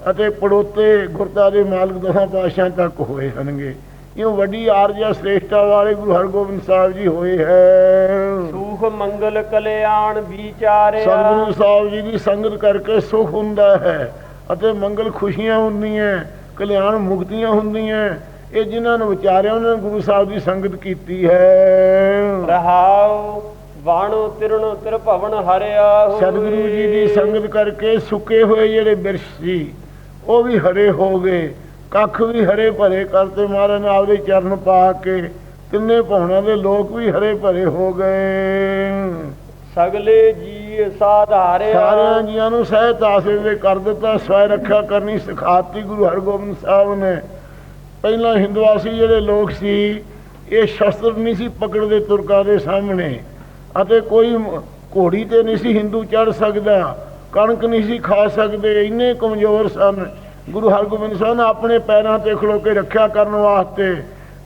ਅਤੇ ਪੜੋਤੇ ਗੁਰਤਾ ਦੇ ਮਾਲਕ ਦਸਾਂ ਪਾਤਸ਼ਾਹਾਂ ਤੱਕ ਹੋਏ ਹਨਗੇ ਇਹ ਵੱਡੀ ਆਰਜਾ ਸ੍ਰੇਸ਼ਟਾ ਵਾਲੇ ਗੁਰੂ ਹਰਗੋਬਿੰਦ ਸਾਹਿਬ ਜੀ ਹੋਏ ਹੈ। ਸੂਖ ਮੰਗਲ ਕਲਿਆਣ ਵਿਚਾਰਿਆ। ਸਤਿਗੁਰੂ ਸਾਹਿਬ ਜੀ ਦੀ ਸੰਗਤ ਕਰਕੇ ਸੁਖ ਹੁੰਦਾ ਹੈ ਅਤੇ ਮੰਗਲ ਖੁਸ਼ੀਆਂ ਹੁੰਦੀਆਂ ਕਲਿਆਣ ਮੁਕਤੀਆਂ ਹੁੰਦੀਆਂ ਇਹ ਜਿਨ੍ਹਾਂ ਨੂੰ ਵਿਚਾਰਿਆ ਉਹਨਾਂ ਨੇ ਗੁਰੂ ਸਾਹਿਬ ਦੀ ਸੰਗਤ ਕੀਤੀ ਹੈ। ਰਹਾਉ ਬਾਣੋ ਤਿਰਣੋ ਤਿਰ ਭਵਨ ਹਰਿਆ। ਸਤਿਗੁਰੂ ਜੀ ਦੀ ਸੰਗਤ ਕਰਕੇ ਸੁੱਕੇ ਹੋਏ ਜਿਹੜੇ ਬਿਰਸ਼ ਸੀ ਉਹ ਵੀ ਹਰੇ ਹੋ ਗਏ। ਕੱਖ ਵੀ ਹਰੇ ਭਰੇ ਕਰਤੇ ਮਹਾਰਾਜ ਨੇ ਆਪਦੇ ਚਰਨ ਪਾ ਕੇ ਤਿੰਨੇ ਭਵਨਾਂ ਦੇ ਲੋਕ ਵੀ ਹਰੇ ਭਰੇ ਹੋ ਗਏ। ਸਗਲੇ ਜੀ ਸਾਧਾਰਿਆ। ਸਾਰਿਆਂ ਜੀਆਂ ਨੂੰ ਸਹਿਤ ਆਸਰੇ ਦੇ ਕਰ ਦਿੱਤਾ ਸਵੈ ਰੱਖਿਆ ਕਰਨੀ ਸਿਖਾਤੀ ਗੁਰੂ ਹਰਗੋਬਿੰਦ ਸਾਹਿਬ ਨੇ। ਪਹਿਲਾਂ ਹਿੰਦਵਾਸੀ ਜਿਹੜੇ ਲੋਕ ਸੀ ਇਹ ਸ਼ਸਤਰ ਨਹੀਂ ਸੀ ਪਕੜਦੇ ਤੁਰਕਾਂ ਦੇ ਸਾਹਮਣੇ। ਅਤੇ ਕੋਈ ਘੋੜੀ ਤੇ ਨਹੀਂ ਸੀ ਹਿੰਦੂ ਚੜ ਸਕਦਾ ਕਣਕ ਨਹੀਂ ਸੀ ਖਾ ਸਕਦੇ ਇੰਨੇ ਕਮਜ਼ੋਰ ਸਨ। ਗੁਰੂ ਹਰਗੋਬਿੰਦ ਸਾਹਿਬ ਨੇ ਆਪਣੇ ਪੈਰਾਂ ਤੇ ਖਲੋ ਕੇ ਰੱਖਿਆ ਕਰਨ ਵਾਸਤੇ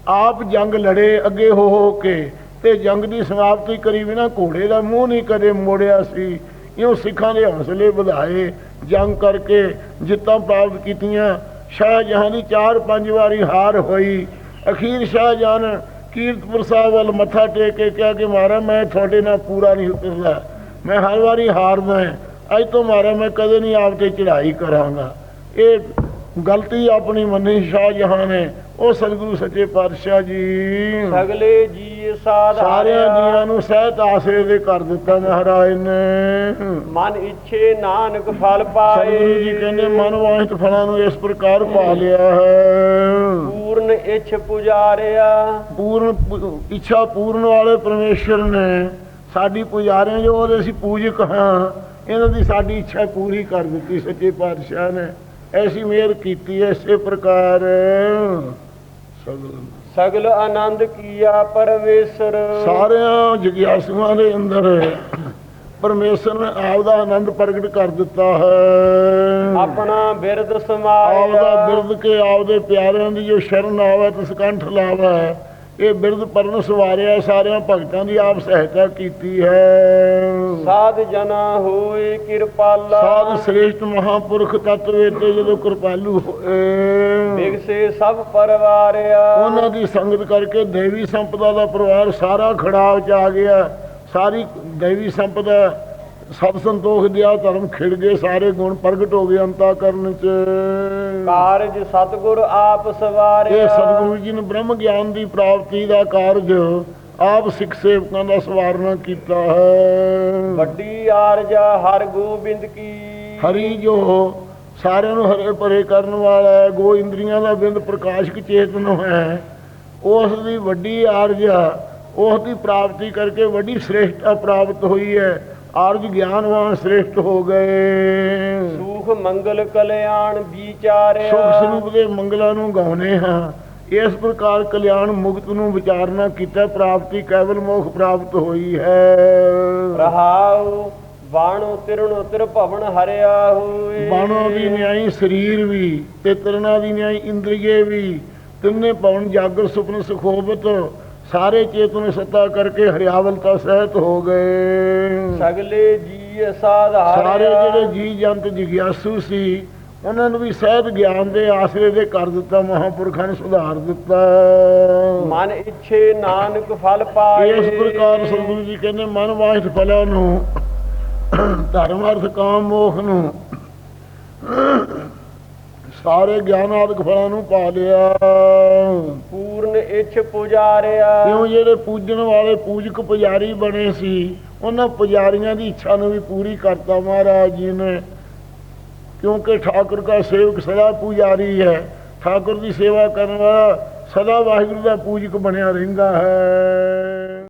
ਆਪ ਜੰਗ ਲੜੇ ਅੱਗੇ ਹੋ ਹੋ ਕੇ ਤੇ ਜੰਗ ਦੀ ਸਮਾਪਤੀ ਕਰੀ ਬਿਨਾ ਘੋੜੇ ਦਾ ਮੂੰਹ ਨਹੀਂ ਕਦੇ ਮੋੜਿਆ ਸੀ। ਇਉਂ ਸਿੱਖਾਂ ਦੇ ਹੌਸਲੇ ਵਧਾਏ, ਜੰਗ ਕਰਕੇ ਜਿੱਤਾਂ ਪ੍ਰਾਪਤ ਕੀਤੀਆਂ। ਸ਼ਾਹਜਹਾਂ ਦੀ ਚਾਰ ਪੰਜ ਵਾਰੀ ਹਾਰ ਹੋਈ। ਅਖੀਰ ਸ਼ਾਹਜਹਾਂ ਨੇ ਕੀਰਤਪੁਰ ਸਾਹਿਬ ਵੱਲ ਮੱਥਾ ਟੇਕ ਕੇ ਕਿਹਾ ਕਿ ਮਹਾਰਾਜ, ਮੈਂ ਤੁਹਾਡੇ ਨਾਲ ਪੂਰਾ ਨਹੀਂ ਉਤਰਦਾ। ਮੈਂ ਹਰ ਵਾਰੀ ਹਾਰਦਾ ਹਾਂ। ਅੱਜ ਤੋਂ ਮਹਾਰਾਜ, ਮੈਂ ਕਦੇ ਨਹੀਂ ਆਪ ਤੇ ਚੜ੍ਹਾਈ ਕਰਾਂਗਾ। ਇਹ ਗਲਤੀ ਆਪਣੀ ਮੰਨੀ ਸ਼ਾਹਜਹਾਂ ਨੇ। ਉਹ ਸਤਿਗੁਰੂ ਸੱਚੇ ਪਾਤਸ਼ਾਹ ਜੀ। ਸਗਲੇ ਜੀ ਸਾਧ ਸਾਰਿਆਂ ਜੀਆਂ ਨੂੰ ਸਹਿਤ ਆਸਰੇ ਦੇ ਕਰ ਦਿੱਤਾ ਮਹਾਰਾਜ ਨੇ। ਮਨ ਇੱਛੇ ਨਾਨਕ ਫਲ ਪਾਏ। ਸਤਿਗੁਰੂ ਜੀ ਕਹਿੰਦੇ ਮਨ ਵਾਹਿਤ ਫਲਾਂ ਨੂੰ ਇਸ ਪ੍ਰਕਾਰ ਪਾ ਲਿਆ ਹੈ। ਪੂਰਨ ਇੱਛ ਪੁਜਾਰਿਆ। ਪੂਰਨ ਇੱਛਾ ਪੂਰਨ ਵਾਲੇ ਪਰਮੇਸ਼ਰ ਨੇ। ਸਾਡੀ ਪੁਜਾਰਿਆਂ ਜੋ ਉਹਦੇ ਅਸੀਂ ਪੂਜਕ ਹਾਂ ਇਹਨਾਂ ਦੀ ਸਾਡੀ ਇੱਛਾ ਪੂਰੀ ਕਰ ਦਿੱਤੀ ਸੱਚੇ ਪਾਤਸ਼ਾਹ ਨੇ। ਐਸੀ ਮਿਹਰ ਕੀਤੀ ਐ ਇਸੇ ਪ੍ਰਕਾਰ। ਸਗਲ ਸਗਲ ਆਨੰਦ ਕੀਆ ਪਰਵੇਸ਼ਰ ਸਾਰਿਆਂ ਜਗਿਆਸੂਆਂ ਦੇ ਅੰਦਰ ਪਰਮੇਸ਼ਰ ਨੇ ਆਪ ਦਾ ਆਨੰਦ ਪ੍ਰਗਟ ਕਰ ਦਿੱਤਾ ਹੈ। ਆਪਣਾ ਬਿਰਦ ਆਪ ਦਾ ਸਮਾਇਆ ਬਿਰਦ ਕੇ ਆਪ ਦੇ ਪਿਆਰਿਆਂ ਦੀ ਜੋ ਸ਼ਰਨ ਆਵੇ ਤਿਸ ਕੰਠ ਲਾਵੇ ਇਹ ਬਿਰਦ ਪਰਨ ਸਵਾਰਿਆ ਸਾਰਿਆਂ ਭਗਤਾਂ ਦੀ ਆਪ ਸਹਾਇਤਾ ਕੀਤੀ ਹੈ। ਸਾਧ ਜਨਾ ਹੋਏ ਕਿਰਪਾਲਾ। ਸਾਧ ਸ੍ਰੇਸ਼ਟ ਮਹਾਪੁਰਖ ਤਤ ਵੇਤੇ ਜਦੋਂ ਕਿਰਪਾਲੂ ਹੋਏ। ਬਿਗਸੇ ਸਭ ਪਰਵਾਰਿਆ। ਉਹਨਾਂ ਦੀ ਸੰਗਤ ਕਰਕੇ ਦੇਵੀ ਸੰਪਦਾ ਦਾ ਪਰਿਵਾਰ ਸਾਰਾ ਖੜਾਵ ਚ ਆ ਗਿਆ। ਸਾਰੀ ਦੇਵੀ ਸੰਪਦਾ ਸਤ ਸੰਤੋਖ ਦਿਆ ਧਰਮ ਖਿੜ ਗਏ ਸਾਰੇ ਗੁਣ ਪ੍ਰਗਟ ਹੋ ਗਏ ਅੰਤਾ ਕਰਨ ਚ। ਕਾਰਜ ਸਤਗੁਰ ਆਪ ਇਹ ਸਵਾਰਿਆ ਸਤਿਗੁਰੂ ਜੀ ਨੇ ਬ੍ਰਹਮ ਗਿਆਨ ਦੀ ਪ੍ਰਾਪਤੀ ਦਾ ਕਾਰਜ ਆਪ ਸਿੱਖ ਸੇਵਕਾਂ ਦਾ ਸਵਾਰਨਾ ਕੀਤਾ ਹੈ। ਵੱਡੀ ਆਰਜਾ ਹਰ ਗੋਬਿੰਦ ਕੀ। ਹਰੀ ਜੋ ਸਾਰਿਆਂ ਨੂੰ ਹਰੇ ਭਰੇ ਕਰਨ ਵਾਲਾ ਹੈ ਗੋ ਇੰਦਰੀਆਂ ਦਾ ਬਿੰਦ ਪ੍ਰਕਾਸ਼ਕ ਚੇਤਨ ਹੈ। ਉਸ ਦੀ ਵੱਡੀ ਆਰਜਾ ਉਸ ਦੀ ਪ੍ਰਾਪਤੀ ਕਰਕੇ ਵੱਡੀ ਸ੍ਰੇਸ਼ਟਤਾ ਪ੍ਰਾਪਤ ਹੋਈ ਹੈ। ਆਰਜ ਗਿਆਨਵਾਨ ਸ੍ਰੇਸ਼ਟ ਹੋ ਗਏ। ਸੂਖ ਮੰਗਲ ਕਲਿਆਣ ਵਿਚਾਰਿਆ। ਸੁਖ ਸਰੂਪ ਦੇ ਮੰਗਲਾਂ ਨੂੰ ਗਾਉਨੇ ਹਾਂ। ਇਸ ਪ੍ਰਕਾਰ ਕਲਿਆਣ ਮੁਕਤ ਨੂੰ ਵਿਚਾਰਨਾ ਕੀਤਾ ਪ੍ਰਾਪਤੀ ਕੇਵਲ ਮੋਖ ਪ੍ਰਾਪਤ ਹੋਈ ਹੈ। ਰਹਾਉ ਬਾਣੋ ਤਿਰਣੋ ਤਿਰ ਭਵਨ ਹਰਿਆ ਹੋਏ। ਬਾਣੋਂ ਦੀ ਨਿਆਈ ਸਰੀਰ ਵੀ ਤੇ ਤਰਨਾ ਦੀ ਨਿਆਈ ਇੰਦਰੀਏ ਵੀ। ਤਿੰਨੇ ਪਵਨ ਜਾਗਰ ਸੁਪਨ ਸੁਖੋਬਤ ਸਾਰੇ ਚੇਤਨ ਸੱਤਾ ਕਰਕੇ ਹਰਿਆਵਲਤਾ ਸਹਿਤ ਹੋ ਗਏ। ਸਗਲੇ ਜੀ ਸਾਧਾਰਿਆ ਸਾਰੇ ਜਿਹੜੇ ਜੀ ਜੰਤ ਜਿਗਿਆਸੂ ਸੀ ਉਹਨਾਂ ਨੂੰ ਵੀ ਸਹਿਤ ਗਿਆਨ ਦੇ ਆਸਰੇ ਦੇ ਕਰ ਦਿੱਤਾ ਮਹਾਪੁਰਖਾਂ ਨੇ ਸੁਧਾਰ ਦਿੱਤਾ। ਮਨ ਇੱਛੇ ਨਾਨਕ ਫਲ ਪਾਏ। ਇਸ ਪ੍ਰਕਾਰ ਸਤਿਗੁਰੂ ਜੀ ਕਹਿੰਦੇ ਮਨ ਵਾਹਿਤ ਫਲਾਂ ਨੂੰ ਧਰਮ ਅਰਥ ਕਾਮ ਮੋਖ ਨੂੰ ਸਾਰੇ ਗਿਆਨ ਆਦਿਕ ਫਲਾਂ ਨੂੰ ਪਾ ਲਿਆ। ਪੂਰਨ ਇੱਛ ਪੁਜਾਰਿਆ। ਕਿਉਂ ਜਿਹੜੇ ਪੂਜਣ ਵਾਲੇ ਪੂਜਕ ਪੁਜਾਰੀ ਬਣੇ ਸੀ ਉਹਨਾਂ ਪੁਜਾਰੀਆਂ ਦੀ ਇੱਛਾ ਨੂੰ ਵੀ ਪੂਰੀ ਕਰਤਾ ਮਹਾਰਾਜ ਜੀ ਨੇ। ਕਿਉਂਕਿ ਠਾਕੁਰ ਦਾ ਸੇਵਕ ਸਦਾ ਪੁਜਾਰੀ ਹੈ ਠਾਕੁਰ ਦੀ ਸੇਵਾ ਕਰਨ ਵਾਲਾ ਸਦਾ ਵਾਹਿਗੁਰੂ ਦਾ ਪੂਜਕ ਬਣਿਆ ਰਹਿੰਦਾ ਹੈ।